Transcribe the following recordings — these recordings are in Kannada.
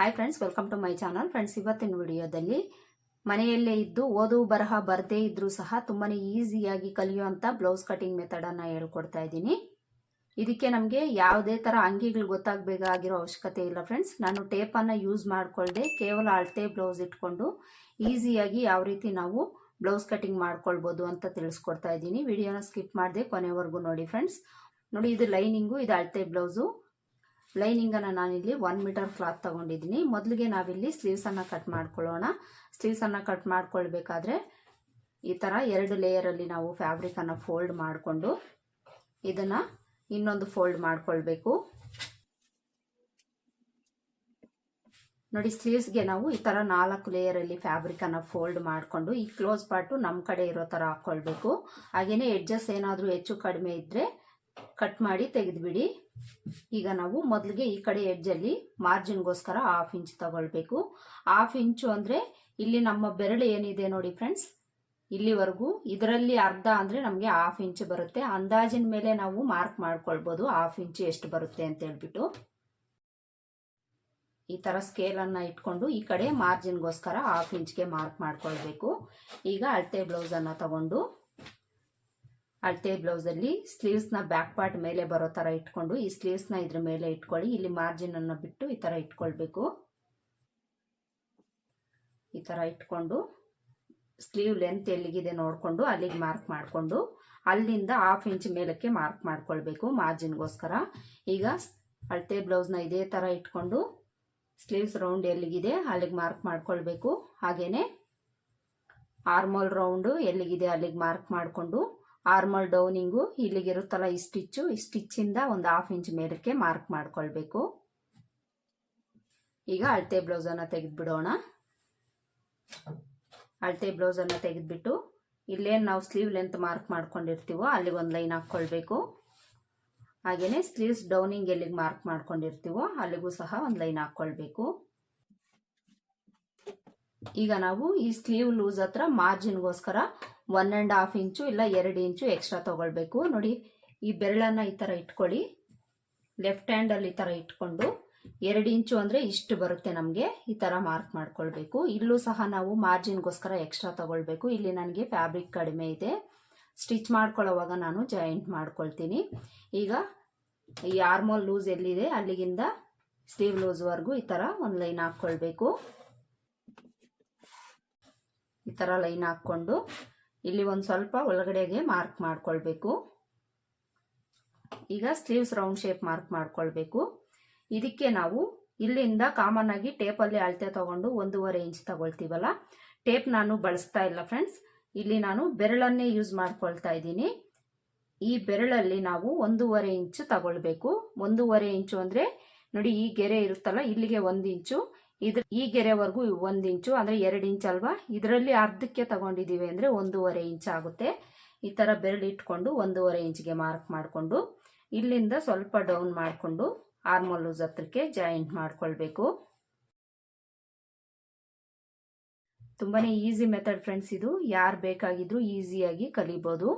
Hi friends welcome to my channel friends ಇವತ್ತಿನ ವಿಡಿಯೋದಲ್ಲಿ ಮನೆಯಲ್ಲೇ ಇದ್ದು ಓದು ಬರಹ ಬರದೇ ಇದ್ರೂ ಸಹ ತುಂಬಾ ಈಸಿಯಾಗಿ ಕಲಿಯುವಂಥ ಬ್ಲೌಸ್ ಕಟಿಂಗ್ ಮೆಥಡನ್ನು ಹೇಳ್ಕೊಡ್ತಾ ಇದ್ದೀನಿ. ಇದಕ್ಕೆ ನಮಗೆ ಯಾವುದೇ ಥರ ಅಂಗಿಗಳು ಗೊತ್ತಾಗಬೇಕಾಗಿರೋ ಅವಶ್ಯಕತೆ ಇಲ್ಲ ಫ್ರೆಂಡ್ಸ್ ನಾನು ಟೇಪನ್ನು ಯೂಸ್ ಮಾಡಿಕೊಳ್ಳದೆ ಕೇವಲ ಅಳತೆ ಬ್ಲೌಸ್ ಇಟ್ಕೊಂಡು ಈಸಿಯಾಗಿ ಯಾವ ರೀತಿ ನಾವು ಬ್ಲೌಸ್ ಕಟಿಂಗ್ ಮಾಡ್ಕೊಳ್ಬೋದು ಅಂತ ತಿಳಿಸ್ಕೊಡ್ತಾ ಇದ್ದೀನಿ. ವಿಡಿಯೋನ ಸ್ಕಿಪ್ ಮಾಡದೆ ಕೊನೆವರೆಗೂ ನೋಡಿ ಫ್ರೆಂಡ್ಸ್ ನೋಡಿ, ಇದು ಲೈನಿಂಗು ಇದು ಅಳತೆ ಬ್ಲೌಸು ಲೈನಿಂಗನ್ನು ನಾನಿಲ್ಲಿ ಒನ್ ಮೀಟರ್ ಕ್ಲಾತ್ ತಗೊಂಡಿದ್ದೀನಿ. ಮೊದಲಿಗೆ ನಾವಿಲ್ಲಿ ಸ್ಲೀವ್ಸನ್ನು ಕಟ್ ಮಾಡ್ಕೊಳ್ಳೋಣ. ಸ್ಲೀವ್ಸನ್ನು ಕಟ್ ಮಾಡ್ಕೊಳ್ಬೇಕಾದ್ರೆ ಈ ಥರ ಎರಡು ಲೇಯರಲ್ಲಿ ನಾವು ಫ್ಯಾಬ್ರಿಕನ್ನು ಫೋಲ್ಡ್ ಮಾಡಿಕೊಂಡು ಇದನ್ನು ಇನ್ನೊಂದು ಫೋಲ್ಡ್ ಮಾಡಿಕೊಳ್ಬೇಕು. ನೋಡಿ ಸ್ಲೀವ್ಸ್ಗೆ ನಾವು ಈ ಥರ ನಾಲ್ಕು ಲೇಯರಲ್ಲಿ ಫ್ಯಾಬ್ರಿಕನ್ನು ಫೋಲ್ಡ್ ಮಾಡಿಕೊಂಡು ಈ ಕ್ಲೋಸ್ ಪಾರ್ಟು ನಮ್ಮ ಕಡೆ ಇರೋ ಥರ ಹಾಕ್ಕೊಳ್ಬೇಕು ಹಾಗೆಯೇ ಎಡ್ಜಸ್ ಏನಾದರೂ ಹೆಚ್ಚು ಕಡಿಮೆ ಇದ್ದರೆ ಕಟ್ ಮಾಡಿ ತೆಗೆದುಬಿಡಿ. ಈಗ ನಾವು ಮೊದಲಿಗೆ ಈ ಕಡೆ ಎಡ್ಜಲ್ಲಿ ಮಾರ್ಜಿನ್ಗೋಸ್ಕರ ಹಾಫ್ ಇಂಚ್ ತಗೊಳ್ಬೇಕು. ಹಾಫ್ ಇಂಚು ಅಂದರೆ ಇಲ್ಲಿ ನಮ್ಮ ಬೆರಳು ಏನಿದೆ ನೋಡಿ ಫ್ರೆಂಡ್ಸ್ ಇಲ್ಲಿವರೆಗೂ ಇದರಲ್ಲಿ ಅರ್ಧ ಅಂದರೆ ನಮಗೆ ಹಾಫ್ ಇಂಚ್ ಬರುತ್ತೆ. ಅಂದಾಜಿನ ಮೇಲೆ ನಾವು ಮಾರ್ಕ್ ಮಾಡ್ಕೊಳ್ಬೋದು ಹಾಫ್ ಇಂಚ್ ಎಷ್ಟು ಬರುತ್ತೆ ಅಂತ ಹೇಳ್ಬಿಟ್ಟು. ಈ ಥರ ಸ್ಕೇಲನ್ನು ಇಟ್ಕೊಂಡು ಈ ಕಡೆ ಮಾರ್ಜಿನ್ಗೋಸ್ಕರ ಹಾಫ್ ಇಂಚ್ಗೆ ಮಾರ್ಕ್ ಮಾಡ್ಕೊಳ್ಬೇಕು. ಈಗ ಅಳತೆ ಬ್ಲೌಸನ್ನು ತಗೊಂಡು ಅಳತೆ ಬ್ಲೌಸಲ್ಲಿ ಸ್ಲೀವ್ಸ್ನ ಬ್ಯಾಕ್ ಪಾರ್ಟ್ ಮೇಲೆ ಬರೋ ಥರ ಇಟ್ಕೊಂಡು, ಈ ಸ್ಲೀವ್ಸ್ನ ಇದ್ರ ಮೇಲೆ ಇಟ್ಕೊಳ್ಳಿ. ಇಲ್ಲಿ ಮಾರ್ಜಿನನ್ನು ಬಿಟ್ಟು ಈ ಥರ ಇಟ್ಕೊಳ್ಬೇಕು. ಈ ಥರ ಇಟ್ಕೊಂಡು, ಸ್ಲೀವ್ ಲೆಂತ್ ಎಲ್ಲಿಗಿದೆ ನೋಡಿಕೊಂಡು, ಅಲ್ಲಿಗೆ ಮಾರ್ಕ್ ಮಾಡಿಕೊಂಡು, ಅಲ್ಲಿಂದ ಹಾಫ್ ಇಂಚ್ ಮೇಲಕ್ಕೆ ಮಾರ್ಕ್ ಮಾಡ್ಕೊಳ್ಬೇಕು ಮಾರ್ಜಿನ್ಗೋಸ್ಕರ ಈಗ ಅಳತೆ ಬ್ಲೌಸ್ನ ಇದೇ ಥರ ಇಟ್ಕೊಂಡು, ಸ್ಲೀವ್ಸ್ ರೌಂಡ್ ಎಲ್ಲಿಗಿದೆ ಅಲ್ಲಿಗೆ ಮಾರ್ಕ್ ಮಾಡ್ಕೊಳ್ಬೇಕು. ಹಾಗೆಯೇ ಆರ್ಮೋಲ್ ರೌಂಡು ಎಲ್ಲಿಗಿದೆ ಅಲ್ಲಿಗೆ ಮಾರ್ಕ್ ಮಾಡಿಕೊಂಡು ಆರ್ಮಲ್ ಡೌನಿಂಗು ಇಲ್ಲಿಗಿರುತ್ತಲ್ಲ ಈ ಸ್ಟಿಚ್ಚು. ಈ ಸ್ಟಿಚ್ಚಿಂದ ಒಂದು ಹಾಫ್ ಇಂಚ್ ಮೇಲಕ್ಕೆ ಮಾರ್ಕ್ ಮಾಡ್ಕೊಳ್ಬೇಕು. ಈಗ ಅಳತೆ ಬ್ಲೌಸನ್ನು ತೆಗೆದುಬಿಡೋಣ. ಅಳತೆ ಬ್ಲೌಸನ್ನು ತೆಗೆದುಬಿಟ್ಟು ಇಲ್ಲೇನು ನಾವು ಸ್ಲೀವ್ ಲೆಂತ್ ಮಾರ್ಕ್ ಮಾಡ್ಕೊಂಡಿರ್ತೀವೋ ಅಲ್ಲಿಗೆ ಒಂದು ಲೈನ್ ಹಾಕ್ಕೊಳ್ಬೇಕು. ಹಾಗೆಯೇ ಸ್ಲೀವ್ಸ್ ಡೌನಿಂಗ್ ಎಲ್ಲಿಗೆ ಮಾರ್ಕ್ ಮಾಡ್ಕೊಂಡಿರ್ತೀವೋ ಅಲ್ಲಿಗೂ ಸಹ ಒಂದು ಲೈನ್ ಹಾಕ್ಕೊಳ್ಬೇಕು. ಈಗ ನಾವು ಈ ಸ್ಲೀವ್ ಲೂಸ್ ಹತ್ರ ಮಾರ್ಜಿನ್ಗೋಸ್ಕರ ಒನ್ ಆ್ಯಂಡ್ ಹಾಫ್ ಇಂಚು ಇಲ್ಲ ಎರಡು ಇಂಚು ಎಕ್ಸ್ಟ್ರಾ ತೊಗೊಳ್ಬೇಕು. ನೋಡಿ, ಈ ಬೆರಳನ್ನು ಈ ಥರ ಇಟ್ಕೊಳ್ಳಿ. ಲೆಫ್ಟ್ ಹ್ಯಾಂಡಲ್ಲಿ ಈ ಥರ ಇಟ್ಕೊಂಡು ಎರಡು ಇಂಚು ಅಂದರೆ ಇಷ್ಟು ಬರುತ್ತೆ ನಮಗೆ. ಈ ಥರ ಮಾರ್ಕ್ ಮಾಡ್ಕೊಳ್ಬೇಕು. ಇಲ್ಲೂ ಸಹ ನಾವು ಮಾರ್ಜಿನ್ಗೋಸ್ಕರ ಎಕ್ಸ್ಟ್ರಾ ತೊಗೊಳ್ಬೇಕು. ಇಲ್ಲಿ ನನಗೆ ಫ್ಯಾಬ್ರಿಕ್ ಕಡಿಮೆ ಇದೆ. ಸ್ಟಿಚ್ ಮಾಡ್ಕೊಳ್ಳೋವಾಗ ನಾನು ಜಾಯಿಂಟ್ ಮಾಡ್ಕೊಳ್ತೀನಿ. ಈಗ ಈ ಆರ್ಮೋಲ್ ಲೂಸ್ ಎಲ್ಲಿದೆ? ಅಲ್ಲಿಗಿಂದ ಸ್ಲೀವ್ ಲೂಸ್ವರೆಗೂ ಈ ಥರ ಒಂದು ಲೈನ್ ಹಾಕ್ಕೊಳ್ಬೇಕು. ಈ ಥರ ಲೈನ್ ಹಾಕ್ಕೊಂಡು ಇಲ್ಲಿ ಒಂದು ಸ್ವಲ್ಪ ಒಳಗಡೆಗೆ ಮಾರ್ಕ್ ಮಾಡ್ಕೊಳ್ಬೇಕು. ಈಗ ಸ್ಲೀವ್ಸ್ ರೌಂಡ್ ಶೇಪ್ ಮಾರ್ಕ್ ಮಾಡ್ಕೊಳ್ಬೇಕು. ಇದಕ್ಕೆ ನಾವು ಇಲ್ಲಿಂದ ಕಾಮನ್ ಆಗಿ ಟೇಪಲ್ಲಿ ಅಳತೆ ತಗೊಂಡು ಒಂದೂವರೆ ಇಂಚ್ ತಗೊಳ್ತೀವಲ್ಲ? ಟೇಪ್ ನಾನು ಬಳಸ್ತಾ ಇಲ್ಲ ಫ್ರೆಂಡ್ಸ್ ಇಲ್ಲಿ ನಾನು ಬೆರಳನ್ನೇ ಯೂಸ್ ಮಾಡ್ಕೊಳ್ತಾ ಇದ್ದೀನಿ. ಈ ಬೆರಳಲ್ಲಿ ನಾವು ಒಂದೂವರೆ ಇಂಚು ತಗೊಳ್ಬೇಕು. ಒಂದೂವರೆ ಇಂಚು ಅಂದರೆ ನೋಡಿ ಈ ಗೆರೆ ಇರುತ್ತಲ್ಲ, ಇಲ್ಲಿಗೆ ಒಂದು ಇಂಚು ಇದ್ರ ಈ ಗೆರೆವರೆಗೂ ಒಂದು ಇಂಚು ಅಂದರೆ ಎರಡು ಇಂಚ್ ಅಲ್ವಾ? ಇದರಲ್ಲಿ ಅರ್ಧಕ್ಕೆ ತಗೊಂಡಿದ್ದೀವಿ ಅಂದರೆ ಒಂದೂವರೆ ಇಂಚ್ ಆಗುತ್ತೆ. ಈ ಥರ ಬೆರಳು ಇಟ್ಕೊಂಡು ಒಂದೂವರೆ ಇಂಚ್ಗೆ ಮಾರ್ಕ್ ಮಾಡಿಕೊಂಡು ಇಲ್ಲಿಂದ ಸ್ವಲ್ಪ ಡೌನ್ ಮಾಡಿಕೊಂಡು ಆರ್ಮಲ್ ಲೂಸ್ ಹತ್ರಕ್ಕೆ ಜಾಯಿಂಟ್ ಮಾಡ್ಕೊಳ್ಬೇಕು. ತುಂಬಾ ಈಸಿ ಮೆಥಡ್ ಫ್ರೆಂಡ್ಸ್ ಇದು. ಯಾರು ಬೇಕಾಗಿದ್ರು ಈಸಿಯಾಗಿ ಕಲಿಬೋದು.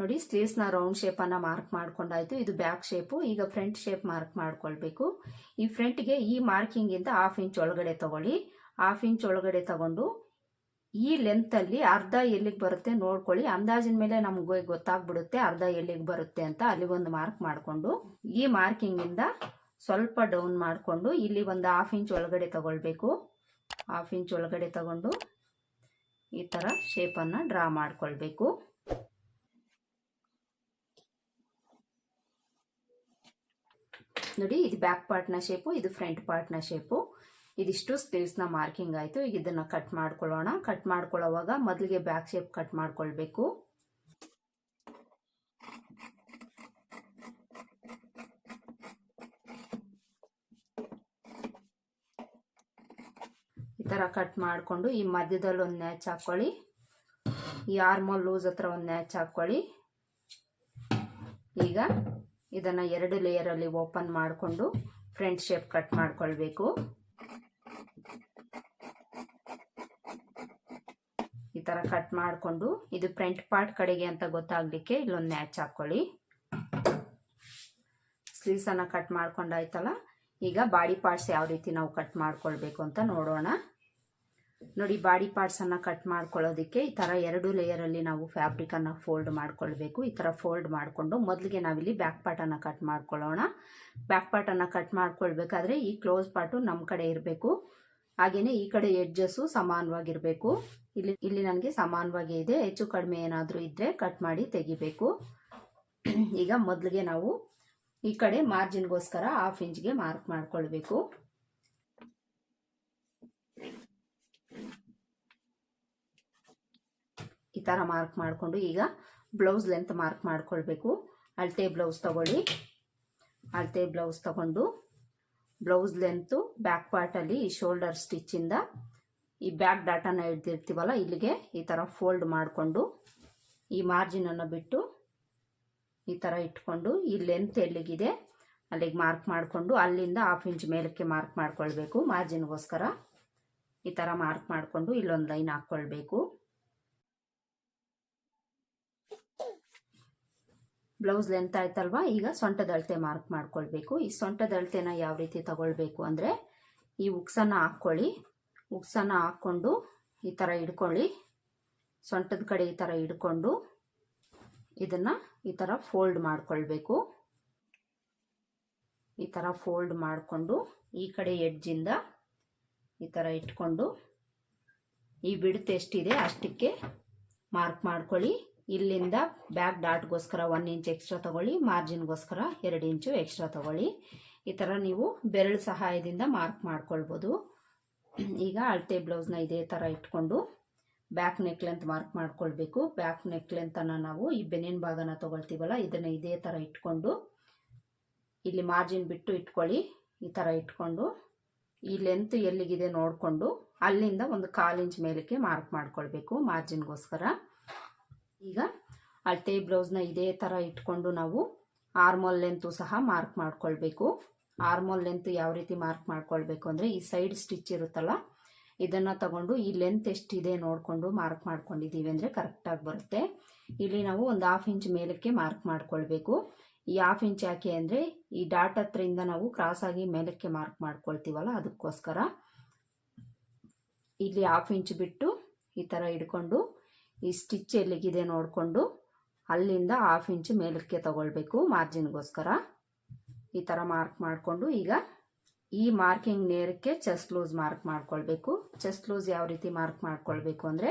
ನೋಡಿ ಸ್ಲೀವ್ಸ್ನ ರೌಂಡ್ ಶೇಪನ್ನು ಮಾರ್ಕ್ ಮಾಡ್ಕೊಂಡಾಯ್ತು. ಇದು ಬ್ಯಾಕ್ ಶೇಪು, ಈಗ ಫ್ರಂಟ್ ಶೇಪ್ ಮಾರ್ಕ್ ಮಾಡ್ಕೊಳ್ಬೇಕು. ಈ ಫ್ರಂಟ್ಗೆ ಈ ಮಾರ್ಕಿಂಗಿಂದ ಹಾಫ್ ಇಂಚ್ ಒಳಗಡೆ ತಗೊಳ್ಳಿ. ಹಾಫ್ ಇಂಚ್ ಒಳಗಡೆ ತಗೊಂಡು ಈ ಲೆಂತಲ್ಲಿ ಅರ್ಧ ಎಲ್ಲಿಗೆ ಬರುತ್ತೆ ನೋಡ್ಕೊಳ್ಳಿ. ಅಂದಾಜಿನ ಮೇಲೆ ನಮಗೆ ಗೊತ್ತಾಗ್ಬಿಡುತ್ತೆ ಅರ್ಧ ಎಲ್ಲಿಗೆ ಬರುತ್ತೆ ಅಂತ ಅಲ್ಲಿಗೊಂದು ಮಾರ್ಕ್ ಮಾಡಿಕೊಂಡು ಈ ಮಾರ್ಕಿಂಗಿಂದ ಸ್ವಲ್ಪ ಡೌನ್ ಮಾಡಿಕೊಂಡು ಇಲ್ಲಿ ಒಂದು ಹಾಫ್ ಇಂಚ್ ಒಳಗಡೆ ತಗೊಳ್ಬೇಕು. ಹಾಫ್ ಇಂಚ್ ಒಳಗಡೆ ತಗೊಂಡು ಈ ಥರ ಶೇಪನ್ನು ಡ್ರಾ ಮಾಡ್ಕೊಳ್ಬೇಕು. ನೋಡಿ, ಇದು ಬ್ಯಾಕ್ ಪಾರ್ಟ್ನ ಶೇಪು ಇದು ಫ್ರಂಟ್ ಪಾರ್ಟ್ನ ಶೇಪು ಇದಿಷ್ಟು ಸ್ಲೀವ್ಸ್ನ ಮಾರ್ಕಿಂಗ್ ಆಯಿತು. ಈಗ ಇದನ್ನು ಕಟ್ ಮಾಡ್ಕೊಳ್ಳೋಣ. ಕಟ್ ಮಾಡ್ಕೊಳ್ಳೋವಾಗ ಮೊದಲಿಗೆ ಬ್ಯಾಕ್ ಶೇಪ್ ಕಟ್ ಮಾಡ್ಕೊಳ್ಬೇಕು. ಈ ಥರ ಕಟ್ ಮಾಡಿಕೊಂಡು ಈ ಮಧ್ಯದಲ್ಲಿ ಒಂದು ನ್ಯಾಚ್ ಹಾಕ್ಕೊಳ್ಳಿ. ಈ ಆರ್ಮೋಲ್ ಲೂಸ್ ಹತ್ರ ಒಂದು ನ್ಯಾಚ್ ಹಾಕ್ಕೊಳ್ಳಿ. ಈಗ ಇದನ್ನು ಎರಡು ಲೇಯರಲ್ಲಿ ಓಪನ್ ಮಾಡಿಕೊಂಡು ಫ್ರಂಟ್ ಶೇಪ್ ಕಟ್ ಮಾಡ್ಕೊಳ್ಬೇಕು. ಈ ಥರ ಕಟ್ ಮಾಡಿಕೊಂಡು ಇದು ಫ್ರಂಟ್ ಪಾರ್ಟ್ ಕಡೆಗೆ ಅಂತ ಗೊತ್ತಾಗಲಿಕ್ಕೆ ಇಲ್ಲೊಂದು ನ್ಯಾಚ್ ಹಾಕ್ಕೊಳ್ಳಿ ಸ್ಲೀವ್ಸನ್ನು ಕಟ್ ಮಾಡ್ಕೊಂಡಾಯ್ತಲ್ಲ ಈಗ ಬಾಡಿ ಪಾರ್ಟ್ಸ್ ಯಾವ ರೀತಿ ನಾವು ಕಟ್ ಮಾಡ್ಕೊಳ್ಬೇಕು ಅಂತ ನೋಡೋಣ. ನೋಡಿ, ಬಾಡಿ ಪಾರ್ಟ್ಸನ್ನು ಕಟ್ ಮಾಡ್ಕೊಳ್ಳೋದಕ್ಕೆ ಈ ಥರ ಎರಡು ಲೇಯರಲ್ಲಿ ನಾವು ಫ್ಯಾಬ್ರಿಕನ್ನು ಫೋಲ್ಡ್ ಮಾಡ್ಕೊಳ್ಬೇಕು. ಈ ಥರ ಫೋಲ್ಡ್ ಮಾಡಿಕೊಂಡು ಮೊದಲಿಗೆ ನಾವಿಲ್ಲಿ ಬ್ಯಾಕ್ ಪಾರ್ಟನ್ನು ಕಟ್ ಮಾಡ್ಕೊಳ್ಳೋಣ. ಬ್ಯಾಕ್ ಪಾರ್ಟನ್ನು ಕಟ್ ಮಾಡ್ಕೊಳ್ಬೇಕಾದ್ರೆ ಈ ಕ್ಲೋಸ್ ಪಾರ್ಟು ನಮ್ಮ ಕಡೆ ಇರಬೇಕು. ಹಾಗೆಯೇ ಈ ಕಡೆ ಎಡ್ಜಸ್ಸು ಸಮಾನವಾಗಿರಬೇಕು. ಇಲ್ಲಿ ಇಲ್ಲಿ ನನಗೆ ಸಮಾನವಾಗಿ ಇದೆ. ಹೆಚ್ಚು ಕಡಿಮೆ ಏನಾದರೂ ಇದ್ದರೆ ಕಟ್ ಮಾಡಿ ತೆಗಿಬೇಕು. ಈಗ ಮೊದಲಿಗೆ ನಾವು ಈ ಕಡೆ ಮಾರ್ಜಿನ್ಗೋಸ್ಕರ ಹಾಫ್ ಇಂಚ್ಗೆ ಮಾರ್ಕ್ ಮಾಡ್ಕೊಳ್ಬೇಕು. ಈ ಥರ ಮಾರ್ಕ್ ಮಾಡಿಕೊಂಡು ಈಗ ಬ್ಲೌಸ್ ಲೆಂತ್ ಮಾರ್ಕ್ ಮಾಡ್ಕೊಳ್ಬೇಕು. ಅಳತೆ ಬ್ಲೌಸ್ ತಗೊಳ್ಳಿ. ಅಳತೆ ಬ್ಲೌಸ್ ತಗೊಂಡು ಬ್ಲೌಸ್ ಲೆಂತು ಬ್ಯಾಕ್ ಪಾರ್ಟಲ್ಲಿ ಈ ಶೋಲ್ಡರ್ ಸ್ಟಿಚ್ಚಿಂದ ಈ ಬ್ಯಾಕ್ ಡಾಟಾನ ಹಿಡ್ದಿರ್ತೀವಲ್ಲ ಇಲ್ಲಿಗೆ ಈ ಥರ ಫೋಲ್ಡ್ ಮಾಡಿಕೊಂಡು ಈ ಮಾರ್ಜಿನನ್ನು ಬಿಟ್ಟು ಈ ಥರ ಇಟ್ಕೊಂಡು ಈ ಲೆಂತ್ ಎಲ್ಲಿಗಿದೆ ಅಲ್ಲಿಗೆ ಮಾರ್ಕ್ ಮಾಡಿಕೊಂಡು ಅಲ್ಲಿಂದ ಹಾಫ್ ಇಂಚ್ ಮೇಲಕ್ಕೆ ಮಾರ್ಕ್ ಮಾಡ್ಕೊಳ್ಬೇಕು. ಮಾರ್ಜಿನ್ಗೋಸ್ಕರ ಈ ಥರ ಮಾರ್ಕ್ ಮಾಡಿಕೊಂಡು ಇಲ್ಲೊಂದು ಲೈನ್ ಹಾಕ್ಕೊಳ್ಬೇಕು ಬ್ಲೌಸ್ ಲೆಂತ್ ಆಯ್ತಲ್ವಾ? ಈಗ ಸೊಂಟದ ಅಳತೆ ಮಾರ್ಕ್ ಮಾಡ್ಕೊಳ್ಬೇಕು. ಈ ಸೊಂಟದ ಅಳತೆನ ಯಾವ ರೀತಿ ತಗೊಳ್ಬೇಕು ಅಂದರೆ ಈ ಉಕ್ಸನ್ನ ಹಾಕ್ಕೊಳ್ಳಿ. ಉಕ್ಸನ್ನ ಹಾಕ್ಕೊಂಡು ಈ ಥರ ಹಿಡ್ಕೊಳ್ಳಿ ಸೊಂಟದ ಕಡೆ ಈ ಥರ ಇಡ್ಕೊಂಡು ಇದನ್ನು ಈ ಥರ ಫೋಲ್ಡ್ ಮಾಡ್ಕೊಳ್ಬೇಕು. ಈ ಥರ ಫೋಲ್ಡ್ ಮಾಡಿಕೊಂಡು ಈ ಕಡೆ ಎಡ್ಜಿಂದ ಈ ಥರ ಇಟ್ಕೊಂಡು ಈ ಬಿಡುತ್ತೆ ಎಷ್ಟಿದೆ ಅಷ್ಟಕ್ಕೆ ಮಾರ್ಕ್ ಮಾಡ್ಕೊಳ್ಳಿ. ಇಲ್ಲಿಂದ ಬ್ಯಾಕ್ ಡಾಟ್ಗೋಸ್ಕರ ಒನ್ ಇಂಚ್ ಎಕ್ಸ್ಟ್ರಾ ತಗೊಳ್ಳಿ, ಮಾರ್ಜಿನ್ಗೋಸ್ಕರ ಎರಡು ಇಂಚು ಎಕ್ಸ್ಟ್ರಾ ತಗೊಳ್ಳಿ. ಈ ಥರ ನೀವು ಬೆರಳು ಸಹಾಯದಿಂದ ಮಾರ್ಕ್ ಮಾಡ್ಕೊಳ್ಬೋದು. ಈಗ ಅಳತೆ ಬ್ಲೌಸ್ನ ಇದೇ ಥರ ಇಟ್ಕೊಂಡು ಬ್ಯಾಕ್ ನೆಕ್ ಲೆಂತ್ ಮಾರ್ಕ್ ಮಾಡ್ಕೊಳ್ಬೇಕು. ಬ್ಯಾಕ್ ನೆಕ್ ಲೆಂತನ್ನು ನಾವು ಈ ಬೆನ್ನಿನ ಭಾಗನ ತೊಗೊಳ್ತೀವಲ್ಲ, ಇದನ್ನು ಇದೇ ಥರ ಇಟ್ಕೊಂಡು ಇಲ್ಲಿ ಮಾರ್ಜಿನ್ ಬಿಟ್ಟು ಇಟ್ಕೊಳ್ಳಿ. ಈ ಥರ ಇಟ್ಕೊಂಡು ಈ ಲೆಂತ್ ಎಲ್ಲಿಗಿದೆ ನೋಡಿಕೊಂಡು ಅಲ್ಲಿಂದ ಒಂದು ಕಾಲು ಇಂಚ್ ಮೇಲಕ್ಕೆ ಮಾರ್ಕ್ ಮಾಡ್ಕೊಳ್ಬೇಕು ಮಾರ್ಜಿನ್ಗೋಸ್ಕರ. ಈಗ ಅಳತೆ ಬ್ಲೌಸ್ನ ಇದೇ ಥರ ಇಟ್ಕೊಂಡು ನಾವು ಆರ್ಮೋಲ್ ಲೆಂತು ಸಹ ಮಾರ್ಕ್ ಮಾಡ್ಕೊಳ್ಬೇಕು. ಆರ್ಮೋಲ್ ಲೆಂತ್ ಯಾವ ರೀತಿ ಮಾರ್ಕ್ ಮಾಡ್ಕೊಳ್ಬೇಕು ಅಂದರೆ ಈ ಸೈಡ್ ಸ್ಟಿಚ್ ಇರುತ್ತಲ್ಲ, ಇದನ್ನು ತಗೊಂಡು ಈ ಲೆಂತ್ ಎಷ್ಟಿದೆ ನೋಡಿಕೊಂಡು ಮಾರ್ಕ್ ಮಾಡ್ಕೊಂಡಿದ್ದೀವಿ ಅಂದರೆ ಕರೆಕ್ಟಾಗಿ ಬರುತ್ತೆ. ಇಲ್ಲಿ ನಾವು ಒಂದು ಹಾಫ್ ಇಂಚ್ ಮೇಲಕ್ಕೆ ಮಾರ್ಕ್ ಮಾಡ್ಕೊಳ್ಬೇಕು. ಈ ಹಾಫ್ ಇಂಚ್ ಯಾಕೆ ಅಂದರೆ ಈ ಡಾಟ್ ಹತ್ರದಿಂದ ನಾವು ಕ್ರಾಸಾಗಿ ಮೇಲಕ್ಕೆ ಮಾರ್ಕ್ ಮಾಡ್ಕೊಳ್ತೀವಲ್ಲ ಅದಕ್ಕೋಸ್ಕರ. ಇಲ್ಲಿ ಹಾಫ್ ಇಂಚ್ ಬಿಟ್ಟು ಈ ಥರ ಹಿಡ್ಕೊಂಡು ಈ ಸ್ಟಿಚ್ ಎಲ್ಲಿಗಿದೆ ನೋಡಿಕೊಂಡು ಅಲ್ಲಿಂದ ಹಾಫ್ ಇಂಚ್ ಮೇಲಕ್ಕೆ ತಗೊಳ್ಬೇಕು ಮಾರ್ಜಿನ್ಗೋಸ್ಕರ ಈ ಥರ ಮಾರ್ಕ್ ಮಾಡಿಕೊಂಡು ಈಗ ಈ ಮಾರ್ಕಿಂಗ್ ನೇರಕ್ಕೆ ಚೆಸ್ಟ್ ಲೂಸ್ ಮಾರ್ಕ್ ಮಾಡ್ಕೊಳ್ಬೇಕು. ಚೆಸ್ಟ್ ಲೂಸ್ ಯಾವ ರೀತಿ ಮಾರ್ಕ್ ಮಾಡ್ಕೊಳ್ಬೇಕು ಅಂದರೆ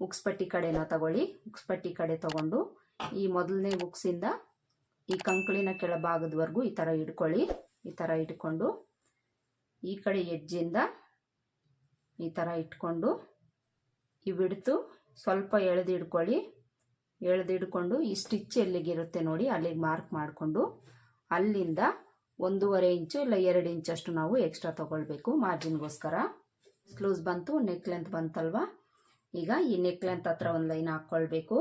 ಉಕ್ಸ್ಪಟ್ಟಿ ಕಡೆನ ತಗೊಳ್ಳಿ. ಉಕ್ಸ್ಪಟ್ಟಿ ಕಡೆ ತಗೊಂಡು ಈ ಮೊದಲನೇ ಉಕ್ಸಿಂದ ಈ ಕಂಕಳಿನ ಕೆಳಭಾಗದವರೆಗೂ ಈ ಥರ ಇಟ್ಕೊಳ್ಳಿ. ಈ ಥರ ಇಟ್ಕೊಂಡು ಈ ಕಡೆ ಎಜ್ಜಿಂದ ಈ ಥರ ಇಟ್ಕೊಂಡು ಈ ಬಿಡ್ತು ಸ್ವಲ್ಪ ಎಳೆದು ಎಳೆದಿಡ್ಕೊಂಡು ಈ ಸ್ಟಿಚ್ ಎಲ್ಲಿಗಿರುತ್ತೆ ನೋಡಿ ಅಲ್ಲಿಗೆ ಮಾರ್ಕ್ ಮಾಡಿಕೊಂಡು ಅಲ್ಲಿಂದ ಒಂದೂವರೆ ಇಂಚು ಇಲ್ಲ ಎರಡು ಇಂಚಷ್ಟು ನಾವು ಎಕ್ಸ್ಟ್ರಾ ತೊಗೊಳ್ಬೇಕು ಮಾರ್ಜಿನ್ಗೋಸ್ಕರ ಸ್ಲೂಸ್ ಬಂತು ನೆಕ್ ಲೆಂತ್ ಬಂತಲ್ವಾ? ಈಗ ಈ ನೆಕ್ ಲೆಂತ್ ಹತ್ರ ಒಂದು ಲೈನ್ ಹಾಕ್ಕೊಳ್ಬೇಕು.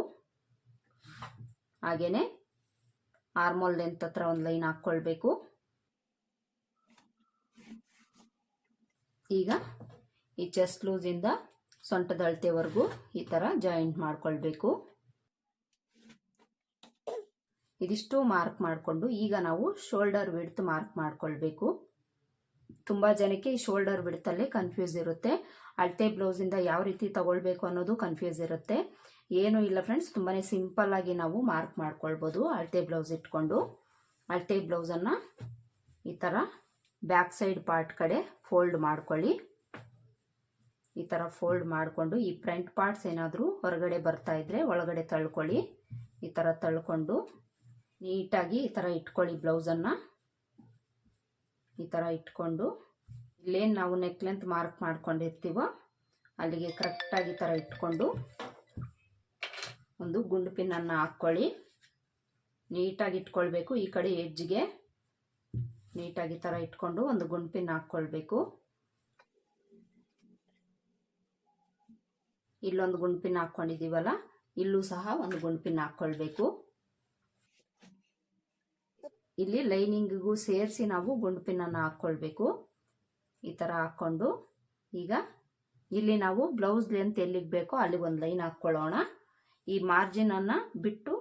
ಹಾಗೆಯೇ ಆರ್ಮೋಲ್ ಲೆಂತ್ ಹತ್ರ ಒಂದು ಲೈನ್ ಹಾಕ್ಕೊಳ್ಬೇಕು. ಈಗ ಈ ಚೆಸ್ಟ್ ಲೂಸಿಂದ ಸೊಂಟದ ಅಳತೆವರೆಗೂ ಈ ಥರ ಜಾಯಿಂಟ್ ಮಾಡ್ಕೊಳ್ಬೇಕು. ಇದಿಷ್ಟು ಮಾರ್ಕ್ ಮಾಡಿಕೊಂಡು ಈಗ ನಾವು ಶೋಲ್ಡರ್ ವಿಡ್ತ್ ಮಾರ್ಕ್ ಮಾಡ್ಕೊಳ್ಬೇಕು. ತುಂಬ ಜನಕ್ಕೆ ಈ ಶೋಲ್ಡರ್ ವಿಡ್ತಲ್ಲೇ ಕನ್ಫ್ಯೂಸ್ ಇರುತ್ತೆ. ಅಳತೆ ಬ್ಲೌಸಿಂದ ಯಾವ ರೀತಿ ತಗೊಳ್ಬೇಕು ಅನ್ನೋದು ಕನ್ಫ್ಯೂಸ್ ಇರುತ್ತೆ. ಏನೂ ಇಲ್ಲ ಫ್ರೆಂಡ್ಸ್ ತುಂಬಾ ಸಿಂಪಲ್ ಆಗಿ ನಾವು ಮಾರ್ಕ್ ಮಾಡ್ಕೊಳ್ಬೋದು ಅಳತೆ ಬ್ಲೌಸ್ ಇಟ್ಕೊಂಡು. ಅಳತೆ ಬ್ಲೌಸನ್ನು ಈ ಥರ ಬ್ಯಾಕ್ ಸೈಡ್ ಪಾರ್ಟ್ ಕಡೆ ಫೋಲ್ಡ್ ಮಾಡ್ಕೊಳ್ಳಿ. ಈ ಥರ ಫೋಲ್ಡ್ ಮಾಡಿಕೊಂಡು ಈ ಫ್ರಂಟ್ ಪಾರ್ಟ್ಸ್ ಏನಾದರೂ ಹೊರಗಡೆ ಬರ್ತಾ ಇದ್ದರೆ ಒಳಗಡೆ ತಳ್ಕೊಳ್ಳಿ. ಈ ಥರ ತಳ್ಕೊಂಡು ನೀಟಾಗಿ ಈ ಥರ ಇಟ್ಕೊಳ್ಳಿ ಬ್ಲೌಸನ್ನು ಈ ಥರ ಇಟ್ಕೊಂಡು ಇಲ್ಲೇನು ನಾವು ನೆಕ್ ಲೆಂತ್ ಮಾರ್ಕ್ ಮಾಡ್ಕೊಂಡಿರ್ತೀವೋ ಅಲ್ಲಿಗೆ ಕರೆಕ್ಟಾಗಿ ಈ ಥರ ಇಟ್ಕೊಂಡು ಒಂದು ಗುಂಡು ಪಿನ್ನನ್ನು ಹಾಕ್ಕೊಳ್ಳಿ ನೀಟಾಗಿ ಇಟ್ಕೊಳ್ಬೇಕು ಈ ಕಡೆ ಎಜ್ಜಿಗೆ ನೀಟಾಗಿ ಈ ಥರ ಇಟ್ಕೊಂಡು ಒಂದು ಗುಂಡು ಪಿನ್ ಹಾಕ್ಕೊಳ್ಬೇಕು. ಇಲ್ಲೊಂದು ಗುಂಡು ಹಾಕೊಂಡಿದ್ದೀವಲ್ಲ ಇಲ್ಲೂ ಸಹ ಒಂದು ಗುಂಡು ಹಾಕೊಳ್ಬೇಕು. ಹಾಕ್ಕೊಳ್ಬೇಕು ಇಲ್ಲಿ ಲೈನಿಂಗಿಗೂ ಸೇರಿಸಿ ನಾವು ಗುಂಡು ಪಿನ್ನನ್ನು ಹಾಕ್ಕೊಳ್ಬೇಕು ಈ ಥರ ಹಾಕ್ಕೊಂಡು ಈಗ ಇಲ್ಲಿ ನಾವು ಬ್ಲೌಸ್ ಲೆಂತ್ ಎಲ್ಲಿಗೆ ಬೇಕೋ ಅಲ್ಲಿಗೆ ಒಂದು ಲೈನ್ ಹಾಕ್ಕೊಳ್ಳೋಣ ಈ ಮಾರ್ಜಿನನ್ನು ಬಿಟ್ಟು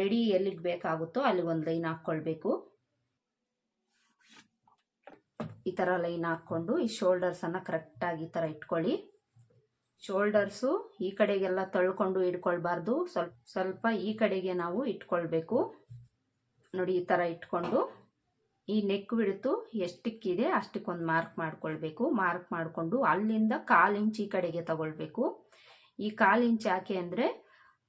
ರೆಡಿ ಎಲ್ಲಿಗೆ ಬೇಕಾಗುತ್ತೋ ಅಲ್ಲಿಗೆ ಒಂದು ಲೈನ್ ಹಾಕ್ಕೊಳ್ಬೇಕು ಈ ಥರ ಲೈನ್ ಹಾಕ್ಕೊಂಡು ಈ ಶೋಲ್ಡರ್ಸನ್ನು ಕರೆಕ್ಟಾಗಿ ಈ ಥರ ಇಟ್ಕೊಳ್ಳಿ. ಶೋಲ್ಡರ್ಸು ಈ ಕಡೆಗೆಲ್ಲ ತಳ್ಕೊಂಡು ಇಟ್ಕೊಳ್ಬಾರ್ದು. ಸ್ವಲ್ಪ ಸ್ವಲ್ಪ ಈ ಕಡೆಗೆ ನಾವು ಇಟ್ಕೊಳ್ಬೇಕು. ನೋಡಿ, ಈ ಥರ ಇಟ್ಕೊಂಡು ಈ ನೆಕ್ ಬಿಡ್ತು. ಎಷ್ಟಕ್ಕಿದೆ ಅಷ್ಟಕ್ಕೊಂದು ಮಾರ್ಕ್ ಮಾಡ್ಕೊಳ್ಬೇಕು. ಮಾರ್ಕ್ ಮಾಡಿಕೊಂಡು ಅಲ್ಲಿಂದ ಕಾಲು ಇಂಚ್ ಈ ಕಡೆಗೆ ತಗೊಳ್ಬೇಕು. ಈ ಕಾಲು ಇಂಚ್ ಯಾಕೆ ಅಂದರೆ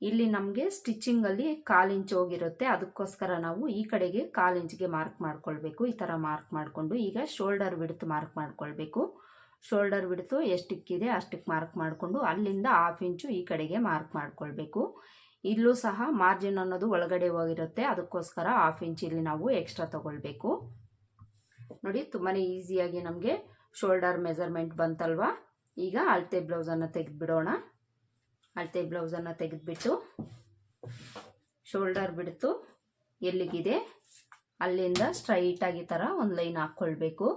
ಇಲ್ಲಿ ನಮಗೆ ಸ್ಟಿಚಿಂಗಲ್ಲಿ ಕಾಲು ಇಂಚ್ ಹೋಗಿರುತ್ತೆ. ಅದಕ್ಕೋಸ್ಕರ ನಾವು ಈ ಕಡೆಗೆ ಕಾಲು ಇಂಚ್ಗೆ ಮಾರ್ಕ್ ಮಾಡ್ಕೊಳ್ಬೇಕು. ಈ ಥರ ಮಾರ್ಕ್ ಮಾಡಿಕೊಂಡು ಈಗ ಶೋಲ್ಡರ್ ಬಿಡ್ತು ಮಾರ್ಕ್ ಮಾಡ್ಕೊಳ್ಬೇಕು. ಶೋಲ್ಡರ್ ಬಿಡ್ತು, ಎಷ್ಟಕ್ಕಿದೆ ಅಷ್ಟಕ್ಕೆ ಮಾರ್ಕ್ ಮಾಡಿಕೊಂಡು ಅಲ್ಲಿಂದ ಹಾಫ್ ಇಂಚು ಈ ಕಡೆಗೆ ಮಾರ್ಕ್ ಮಾಡ್ಕೊಳ್ಬೇಕು. ಇಲ್ಲೂ ಸಹ ಮಾರ್ಜಿನ್ ಅನ್ನೋದು ಒಳಗಡೆ ಹೋಗಿರುತ್ತೆ, ಅದಕ್ಕೋಸ್ಕರ ಹಾಫ್ ಇಂಚ್ ಇಲ್ಲಿ ನಾವು ಎಕ್ಸ್ಟ್ರಾ ತಗೊಳ್ಬೇಕು. ನೋಡಿ ತುಂಬಾ ಈಸಿಯಾಗಿ ನಮಗೆ ಶೋಲ್ಡರ್ ಮೆಜರ್ಮೆಂಟ್ ಬಂತಲ್ವಾ? ಈಗ ಅಳತೆ ಬ್ಲೌಸನ್ನು ತೆಗೆದುಬಿಡೋಣ. ಅಳತೆ ಬ್ಲೌಸನ್ನು ತೆಗೆದುಬಿಟ್ಟು ಶೋಲ್ಡರ್ ಬಿಡ್ತು, ಎಲ್ಲಿಗಿದೆ? ಅಲ್ಲಿಂದ ಸ್ಟ್ರೈಟಾಗಿ ಥರ ಒಂದು ಲೈನ್ ಹಾಕ್ಕೊಳ್ಬೇಕು.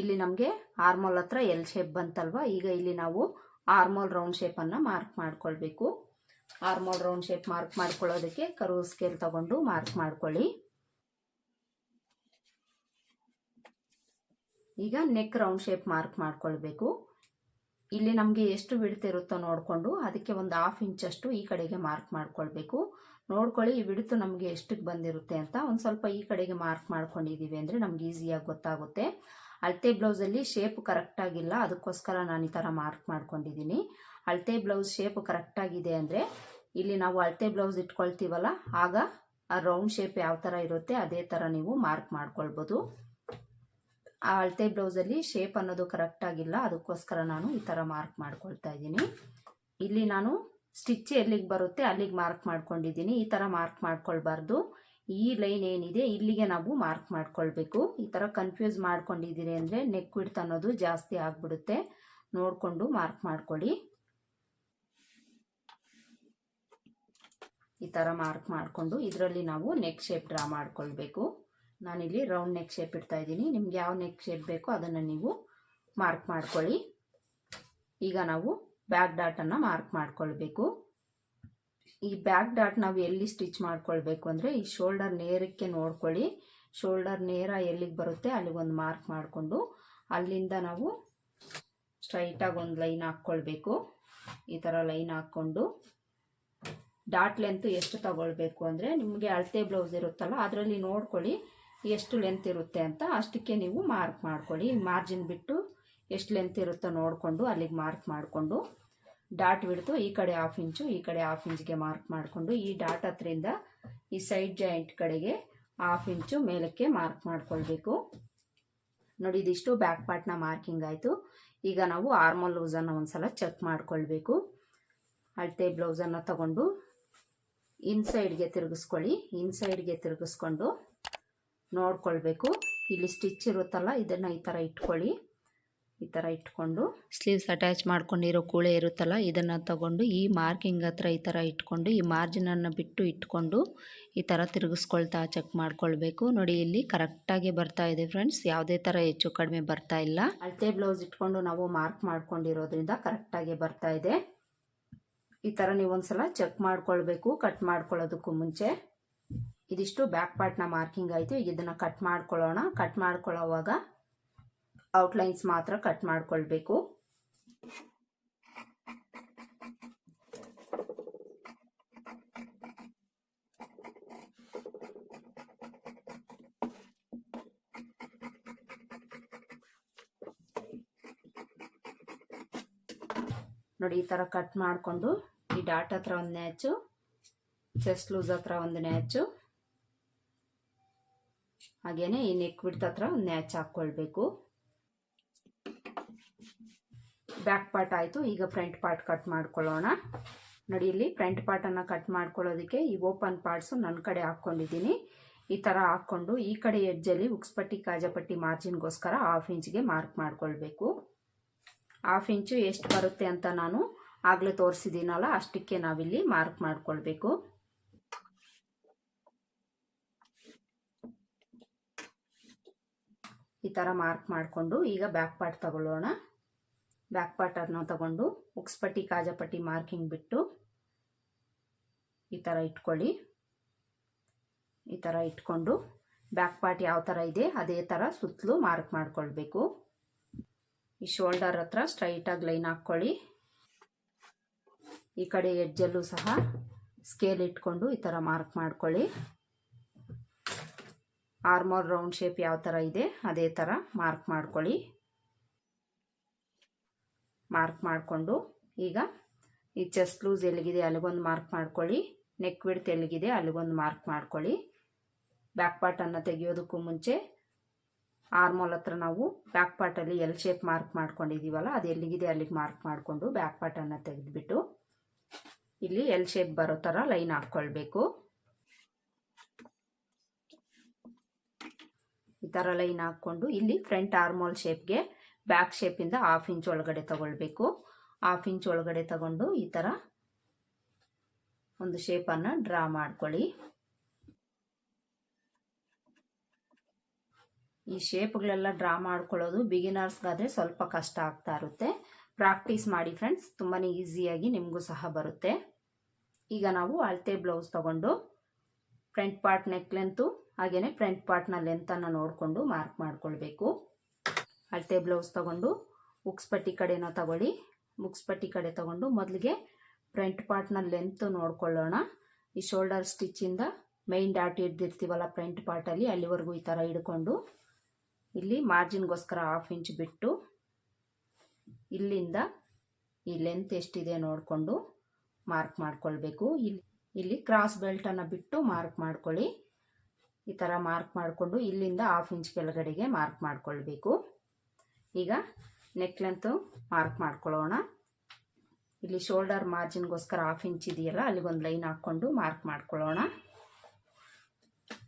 ಇಲ್ಲಿ ನಮಗೆ ಆರ್ಮೋಲ್ ಹತ್ರ ಎಲ್ ಶೇಪ್ ಬಂತಲ್ವಾ? ಈಗ ಇಲ್ಲಿ ನಾವು ಆರ್ಮೋಲ್ ರೌಂಡ್ ಶೇಪನ್ನು ಮಾರ್ಕ್ ಮಾಡ್ಕೊಳ್ಬೇಕು. ಆರ್ಮೋಲ್ ರೌಂಡ್ ಶೇಪ್ ಮಾರ್ಕ್ ಮಾಡ್ಕೊಳ್ಳೋದಕ್ಕೆ ಕರು ಸ್ಕೇಲ್ ತಗೊಂಡು ಮಾರ್ಕ್ ಮಾಡ್ಕೊಳ್ಳಿ. ಈಗ ನೆಕ್ ರೌಂಡ್ ಶೇಪ್ ಮಾರ್ಕ್ ಮಾಡ್ಕೊಳ್ಬೇಕು. ಇಲ್ಲಿ ನಮಗೆ ಎಷ್ಟು ಬಿಡ್ತಿರುತ್ತೋ ನೋಡಿಕೊಂಡು ಅದಕ್ಕೆ ಒಂದು ಹಾಫ್ ಇಂಚಷ್ಟು ಈ ಕಡೆಗೆ ಮಾರ್ಕ್ ಮಾಡ್ಕೊಳ್ಬೇಕು. ನೋಡ್ಕೊಳ್ಳಿ, ಈ ಬಿಡ್ತು ನಮಗೆ ಎಷ್ಟಕ್ಕೆ ಬಂದಿರುತ್ತೆ ಅಂತ ಒಂದು ಸ್ವಲ್ಪ ಈ ಕಡೆಗೆ ಮಾರ್ಕ್ ಮಾಡ್ಕೊಂಡಿದ್ದೀವಿ ಅಂದರೆ ನಮ್ಗೆ ಈಸಿಯಾಗಿ ಗೊತ್ತಾಗುತ್ತೆ. ಅಳತೆ ಬ್ಲೌಸಲ್ಲಿ ಶೇಪ್ ಕರೆಕ್ಟಾಗಿಲ್ಲ ಅದಕ್ಕೋಸ್ಕರ ನಾನು ಈ ಥರ ಮಾರ್ಕ್ ಮಾಡ್ಕೊಂಡಿದ್ದೀನಿ ಅಳತೆ ಬ್ಲೌಸ್ ಶೇಪ್ ಕರೆಕ್ಟಾಗಿದೆ ಅಂದರೆ ಇಲ್ಲಿ ನಾವು ಅಳತೆ ಬ್ಲೌಸ್ ಇಟ್ಕೊಳ್ತೀವಲ್ಲ, ಆಗ ಆ ರೌಂಡ್ ಶೇಪ್ ಯಾವ ಥರ ಇರುತ್ತೆ ಅದೇ ಥರ ನೀವು ಮಾರ್ಕ್ ಮಾಡ್ಕೊಳ್ಬೋದು. ಆ ಅಳತೆ ಬ್ಲೌಸಲ್ಲಿ ಶೇಪ್ ಅನ್ನೋದು ಕರೆಕ್ಟಾಗಿಲ್ಲ ಅದಕ್ಕೋಸ್ಕರ ನಾನು ಈ ಥರ ಮಾರ್ಕ್ ಮಾಡ್ಕೊಳ್ತಾ ಇದ್ದೀನಿ ಇಲ್ಲಿ ನಾನು ಸ್ಟಿಚ್ ಎಲ್ಲಿಗೆ ಬರುತ್ತೆ ಅಲ್ಲಿಗೆ ಮಾರ್ಕ್ ಮಾಡ್ಕೊಂಡಿದ್ದೀನಿ ಈ ಥರ ಮಾರ್ಕ್ ಮಾಡ್ಕೊಳ್ಬಾರ್ದು. ಈ ಲೈನ್ ಏನಿದೆ, ಇಲ್ಲಿಗೆ ನಾವು ಮಾರ್ಕ್ ಮಾಡ್ಕೊಳ್ಬೇಕು. ಈ ಥರ ಕನ್ಫ್ಯೂಸ್ ಮಾಡ್ಕೊಂಡಿದ್ದೀರಿ ಅಂದರೆ ನೆಕ್ ವಿಡ್ತ್ ಅನ್ನೋದು ಜಾಸ್ತಿ ಆಗಿಬಿಡುತ್ತೆ. ನೋಡಿಕೊಂಡು ಮಾರ್ಕ್ ಮಾಡ್ಕೊಳ್ಳಿ. ಈ ಥರ ಮಾರ್ಕ್ ಮಾಡಿಕೊಂಡು ಇದರಲ್ಲಿ ನಾವು ನೆಕ್ ಶೇಪ್ ಡ್ರಾ ಮಾಡ್ಕೊಳ್ಬೇಕು. ನಾನಿಲ್ಲಿ ರೌಂಡ್ ನೆಕ್ ಶೇಪ್ ಇಡ್ತಾ ಇದ್ದೀನಿ. ನಿಮ್ಗೆ ಯಾವ ನೆಕ್ ಶೇಪ್ ಬೇಕೋ ಅದನ್ನು ನೀವು ಮಾರ್ಕ್ ಮಾಡ್ಕೊಳ್ಳಿ. ಈಗ ನಾವು ಬ್ಯಾಕ್ ಡಾಟನ್ನು ಮಾರ್ಕ್ ಮಾಡ್ಕೊಳ್ಬೇಕು. ಈ ಬ್ಯಾಕ್ ಡಾಟ್ ನಾವು ಎಲ್ಲಿ ಸ್ಟಿಚ್ ಮಾಡ್ಕೊಳ್ಬೇಕು ಅಂದರೆ ಈ ಶೋಲ್ಡರ್ ನೇರಕ್ಕೆ ನೋಡ್ಕೊಳ್ಳಿ. ಶೋಲ್ಡರ್ ನೇರ ಎಲ್ಲಿಗೆ ಬರುತ್ತೆ ಅಲ್ಲಿಗೊಂದು ಮಾರ್ಕ್ ಮಾಡಿಕೊಂಡು ಅಲ್ಲಿಂದ ನಾವು ಸ್ಟ್ರೈಟಾಗಿ ಒಂದು ಲೈನ್ ಹಾಕ್ಕೊಳ್ಬೇಕು. ಈ ಥರ ಲೈನ್ ಹಾಕ್ಕೊಂಡು ಡಾಟ್ ಲೆಂತ್ ಎಷ್ಟು ತಗೊಳ್ಬೇಕು ಅಂದರೆ ನಿಮಗೆ ಅಳತೆ ಬ್ಲೌಸ್ ಇರುತ್ತಲ್ಲ ಅದರಲ್ಲಿ ನೋಡ್ಕೊಳ್ಳಿ ಎಷ್ಟು ಲೆಂತ್ ಇರುತ್ತೆ ಅಂತ ಅಷ್ಟಕ್ಕೆ ನೀವು ಮಾರ್ಕ್ ಮಾಡ್ಕೊಳ್ಳಿ. ಮಾರ್ಜಿನ್ ಬಿಟ್ಟು ಎಷ್ಟು ಲೆಂತ್ ಇರುತ್ತೋ ನೋಡಿಕೊಂಡು ಅಲ್ಲಿಗೆ ಮಾರ್ಕ್ ಮಾಡಿಕೊಂಡು ಡಾಟ್ ಬಿಡ್ತು. ಈ ಕಡೆ ಹಾಫ್ ಇಂಚು ಈ ಕಡೆ ಹಾಫ್ ಇಂಚ್ಗೆ ಮಾರ್ಕ್ ಮಾಡಿಕೊಂಡು ಈ ಡಾಟ್ ಹತ್ರಿಂದ ಈ ಸೈಡ್ ಜಾಯಿಂಟ್ ಕಡೆಗೆ ಹಾಫ್ ಇಂಚು ಮೇಲಕ್ಕೆ ಮಾರ್ಕ್ ಮಾಡ್ಕೊಳ್ಬೇಕು. ನೋಡಿ, ಇದಿಷ್ಟು ಬ್ಯಾಕ್ ಪಾರ್ಟ್ನ ಮಾರ್ಕಿಂಗ್ ಆಯಿತು. ಈಗ ನಾವು ಆರ್ಮಲ್ ಲೂಸನ್ನು ಒಂದ್ಸಲ ಚೆಕ್ ಮಾಡ್ಕೊಳ್ಬೇಕು. ಅಳತೆ ಬ್ಲೌಸನ್ನು ತಗೊಂಡು ಇನ್ಸೈಡ್ಗೆ ತಿರುಗಿಸ್ಕೊಳ್ಳಿ. ಇನ್ಸೈಡ್ಗೆ ತಿರುಗಿಸ್ಕೊಂಡು ನೋಡ್ಕೊಳ್ಬೇಕು. ಇಲ್ಲಿ ಸ್ಟಿಚ್ ಇರುತ್ತಲ್ಲ, ಇದನ್ನು ಈ ಥರ ಇಟ್ಕೊಳ್ಳಿ. ಈ ಥರ ಇಟ್ಕೊಂಡು ಸ್ಲೀವ್ಸ್ ಅಟ್ಯಾಚ್ ಮಾಡ್ಕೊಂಡಿರೋ ಕೂಳೆ ಇರುತ್ತಲ್ಲ ಇದನ್ನು ತಗೊಂಡು ಈ ಮಾರ್ಕಿಂಗ್ ಹತ್ರ ಈ ಥರ ಇಟ್ಕೊಂಡು ಈ ಮಾರ್ಜಿನನ್ನು ಬಿಟ್ಟು ಇಟ್ಕೊಂಡು ಈ ಥರ ತಿರುಗಿಸ್ಕೊಳ್ತಾ ಚೆಕ್ ಮಾಡ್ಕೊಳ್ಬೇಕು. ನೋಡಿ ಇಲ್ಲಿ ಕರೆಕ್ಟಾಗಿ ಬರ್ತಾ ಇದೆ ಫ್ರೆಂಡ್ಸ್ ಯಾವುದೇ ಥರ ಹೆಚ್ಚು ಕಡಿಮೆ ಬರ್ತಾ ಇಲ್ಲ. ಅಳತೆ ಬ್ಲೌಸ್ ಇಟ್ಕೊಂಡು ನಾವು ಮಾರ್ಕ್ ಮಾಡ್ಕೊಂಡಿರೋದ್ರಿಂದ ಕರೆಕ್ಟಾಗಿ ಬರ್ತಾ ಇದೆ. ಈ ಥರ ನೀವು ಒಂದ್ಸಲ ಚೆಕ್ ಮಾಡ್ಕೊಳ್ಬೇಕು ಕಟ್ ಮಾಡ್ಕೊಳ್ಳೋದಕ್ಕೂ ಮುಂಚೆ. ಇದಿಷ್ಟು ಬ್ಯಾಕ್ ಪಾರ್ಟ್ನ ಮಾರ್ಕಿಂಗ್ ಆಯಿತು. ಈಗ ಇದನ್ನು ಕಟ್ ಮಾಡ್ಕೊಳ್ಳೋಣ. ಕಟ್ ಮಾಡ್ಕೊಳ್ಳೋವಾಗ ಔಟ್ಲೈನ್ಸ್ ಮಾತ್ರ ಕಟ್ ಮಾಡ್ಕೊಳ್ಬೇಕು. ನೋಡಿ, ಈ ಥರ ಕಟ್ ಮಾಡಿಕೊಂಡು ಈ ಡಾಟ್ ಹತ್ರ ಒಂದು ನ್ಯಾಚು ಚೆಸ್ಟ್ ಲೂಸ್ ಹತ್ರ ಒಂದು ನ್ಯಾಚು ಹಾಗೇನೆ ಈ ನೆಕ್ ಬಿಡ್ತ ಹತ್ರ ಒಂದು ನ್ಯಾಚ್ ಹಾಕ್ಕೊಳ್ಬೇಕು. ಬ್ಯಾಕ್ ಪಾರ್ಟ್ ಆಯಿತು. ಈಗ ಫ್ರಂಟ್ ಪಾರ್ಟ್ ಕಟ್ ಮಾಡ್ಕೊಳ್ಳೋಣ. ನೋಡಿ, ಇಲ್ಲಿ ಫ್ರಂಟ್ ಪಾರ್ಟನ್ನು ಕಟ್ ಮಾಡ್ಕೊಳ್ಳೋದಕ್ಕೆ ಈ ಓಪನ್ ಪಾರ್ಟ್ಸು ನನ್ನ ಕಡೆ ಹಾಕ್ಕೊಂಡಿದ್ದೀನಿ. ಈ ಥರ ಹಾಕ್ಕೊಂಡು ಈ ಕಡೆ ಎಡ್ಜಲ್ಲಿ ಉಕ್ಸ್ಪಟ್ಟಿ, ಕಾಜಪಟ್ಟಿ ಮಾರ್ಜಿನ್ಗೋಸ್ಕರ ಹಾಫ್ ಇಂಚ್ಗೆ ಮಾರ್ಕ್ ಮಾಡ್ಕೊಳ್ಬೇಕು. ಹಾಫ್ ಇಂಚು ಎಷ್ಟು ಬರುತ್ತೆ ಅಂತ ನಾನು ಆಗಲೇ ತೋರಿಸಿದ್ದೀನಲ್ಲ, ಅಷ್ಟಕ್ಕೆ ನಾವಿಲ್ಲಿ ಮಾರ್ಕ್ ಮಾಡ್ಕೊಳ್ಬೇಕು. ಈ ಥರ ಮಾರ್ಕ್ ಮಾಡಿಕೊಂಡು ಈಗ ಬ್ಯಾಕ್ ಪಾರ್ಟ್ ತಗೊಳ್ಳೋಣ. ಬ್ಯಾಕ್ ಪಾರ್ಟನ್ನು ತಗೊಂಡು ಉಕ್ಸ್ಪಟ್ಟಿ ಕಾಜಪಟ್ಟಿ ಮಾರ್ಕಿಂಗ್ ಬಿಟ್ಟು ಈ ಥರ ಇಟ್ಕೊಳ್ಳಿ. ಈ ಥರ ಇಟ್ಕೊಂಡು ಬ್ಯಾಕ್ ಪಾರ್ಟ್ ಯಾವ ಥರ ಇದೆ ಅದೇ ಥರ ಸುತ್ತಲೂ ಮಾರ್ಕ್ ಮಾಡ್ಕೊಳ್ಬೇಕು. ಈ ಶೋಲ್ಡರ್ ಹತ್ರ ಸ್ಟ್ರೈಟಾಗಿ ಲೈನ್ ಹಾಕ್ಕೊಳ್ಳಿ. ಈ ಕಡೆ ಎಡ್ಜಲ್ಲೂ ಸಹ ಸ್ಕೇಲ್ ಇಟ್ಕೊಂಡು ಈ ಥರ ಮಾರ್ಕ್ ಮಾಡ್ಕೊಳ್ಳಿ. ಆರ್ಮೋರ್ ರೌಂಡ್ ಶೇಪ್ ಯಾವ ಥರ ಇದೆ ಅದೇ ಥರ ಮಾರ್ಕ್ ಮಾಡ್ಕೊಳ್ಳಿ. ಮಾರ್ಕ್ ಮಾಡಿಕೊಂಡು, ಈಗ ಈ ಚೆಸ್ಟ್ ಲೂಸ್ ಎಲ್ಲಿಗಿದೆ ಅಲ್ಲಿಗೊಂದು ಮಾರ್ಕ್ ಮಾಡ್ಕೊಳ್ಳಿ ನೆಕ್ ವಿಡ್ತ್ ಎಲ್ಲಿಗಿದೆ ಅಲ್ಲಿಗೊಂದು ಮಾರ್ಕ್ ಮಾಡ್ಕೊಳ್ಳಿ. ಬ್ಯಾಕ್ ಪಾರ್ಟನ್ನು ತೆಗೆಯೋದಕ್ಕೂ ಮುಂಚೆ ಆರ್ಮೋಲ್ ಹತ್ರ ನಾವು ಬ್ಯಾಕ್ ಪಾರ್ಟಲ್ಲಿ ಎಲ್ ಶೇಪ್ ಮಾರ್ಕ್ ಮಾಡ್ಕೊಂಡಿದ್ದೀವಲ್ಲ ಅದು ಎಲ್ಲಿಗಿದೆ ಅಲ್ಲಿಗೆ ಮಾರ್ಕ್ ಮಾಡಿಕೊಂಡು ಬ್ಯಾಕ್ ಪಾರ್ಟನ್ನು ತೆಗೆದುಬಿಟ್ಟು, ಇಲ್ಲಿ ಎಲ್ ಶೇಪ್ ಬರೋ ಥರ ಲೈನ್ ಹಾಕ್ಕೊಳ್ಬೇಕು. ಈ ಥರ ಲೈನ್ ಹಾಕ್ಕೊಂಡು ಇಲ್ಲಿ ಫ್ರಂಟ್ ಆರ್ಮೋಲ್ ಶೇಪ್ಗೆ ಬ್ಯಾಕ್ ಶೇಪಿಂದ ಹಾಫ್ ಇಂಚ್ ಒಳಗಡೆ ತಗೊಳ್ಬೇಕು. ಹಾಫ್ ಇಂಚ್ ಒಳಗಡೆ ತಗೊಂಡು ಈ ಥರ ಒಂದು ಶೇಪನ್ನು ಡ್ರಾ ಮಾಡ್ಕೊಳ್ಳಿ. ಈ ಶೇಪ್ಗಳೆಲ್ಲ ಡ್ರಾ ಮಾಡ್ಕೊಳ್ಳೋದು ಬಿಗಿನರ್ಸ್ಗಾದರೆ ಸ್ವಲ್ಪ ಕಷ್ಟ ಆಗ್ತಾ ಇರುತ್ತೆ. ಪ್ರಾಕ್ಟೀಸ್ ಮಾಡಿ ಫ್ರೆಂಡ್ಸ್ ತುಂಬಾ ಈಸಿಯಾಗಿ ನಿಮಗೂ ಸಹ ಬರುತ್ತೆ. ಈಗ ನಾವು ಅಳತೆ ಬ್ಲೌಸ್ ತಗೊಂಡು ಫ್ರಂಟ್ ಪಾರ್ಟ್ ನೆಕ್ ಲೆಂತು ಹಾಗೆಯೇ ಫ್ರಂಟ್ ಪಾರ್ಟ್ನ ಲೆಂತನ್ನು ನೋಡಿಕೊಂಡು ಮಾರ್ಕ್ ಮಾಡ್ಕೊಳ್ಬೇಕು. ಅಳತೆ ಬ್ಲೌಸ್ ತಗೊಂಡು, ಉಕ್ಸ್ ಪಟ್ಟಿ ಕಡೆನ ತಗೊಳ್ಳಿ. ಮುಕ್ಸ್ಪಟ್ಟಿ ಕಡೆ ತಗೊಂಡು ಮೊದಲಿಗೆ ಫ್ರಂಟ್ ಪಾರ್ಟ್ನ ಲೆಂತ್ ನೋಡ್ಕೊಳ್ಳೋಣ. ಈ ಶೋಲ್ಡರ್ ಸ್ಟಿಚ್ಚಿಂದ ಮೈನ್ ಡಾಟ್ ಹಿಡ್ದಿರ್ತೀವಲ್ಲ ಫ್ರಂಟ್ ಪಾರ್ಟಲ್ಲಿ ಅಲ್ಲಿವರೆಗೂ ಈ ಥರ ಹಿಡ್ಕೊಂಡು. ಇಲ್ಲಿ ಮಾರ್ಜಿನ್ಗೋಸ್ಕರ ಹಾಫ್ ಇಂಚ್ ಬಿಟ್ಟು, ಇಲ್ಲಿಂದ ಈ ಲೆಂತ್ ಎಷ್ಟಿದೆ ನೋಡಿಕೊಂಡು ಮಾರ್ಕ್ ಮಾಡ್ಕೊಳ್ಬೇಕು. ಇಲ್ಲಿ ಇಲ್ಲಿ ಕ್ರಾಸ್ ಬೆಲ್ಟನ್ನು ಬಿಟ್ಟು ಮಾರ್ಕ್ ಮಾಡ್ಕೊಳ್ಳಿ. ಈ ಥರ ಮಾರ್ಕ್ ಮಾಡಿಕೊಂಡು ಇಲ್ಲಿಂದ ಹಾಫ್ ಇಂಚ್ ಕೆಳಗಡೆಗೆ ಮಾರ್ಕ್ ಮಾಡ್ಕೊಳ್ಬೇಕು. ಈಗ ನೆಕ್ ಲೆಂತು ಮಾರ್ಕ್ ಮಾಡ್ಕೊಳ್ಳೋಣ. ಇಲ್ಲಿ ಶೋಲ್ಡರ್ ಮಾರ್ಜಿನ್ಗೋಸ್ಕರ ಹಾಫ್ ಇಂಚ್ ಇದೆಯಲ್ಲ ಅಲ್ಲಿಗೊಂದು ಲೈನ್ ಹಾಕ್ಕೊಂಡು ಮಾರ್ಕ್ ಮಾಡ್ಕೊಳ್ಳೋಣ.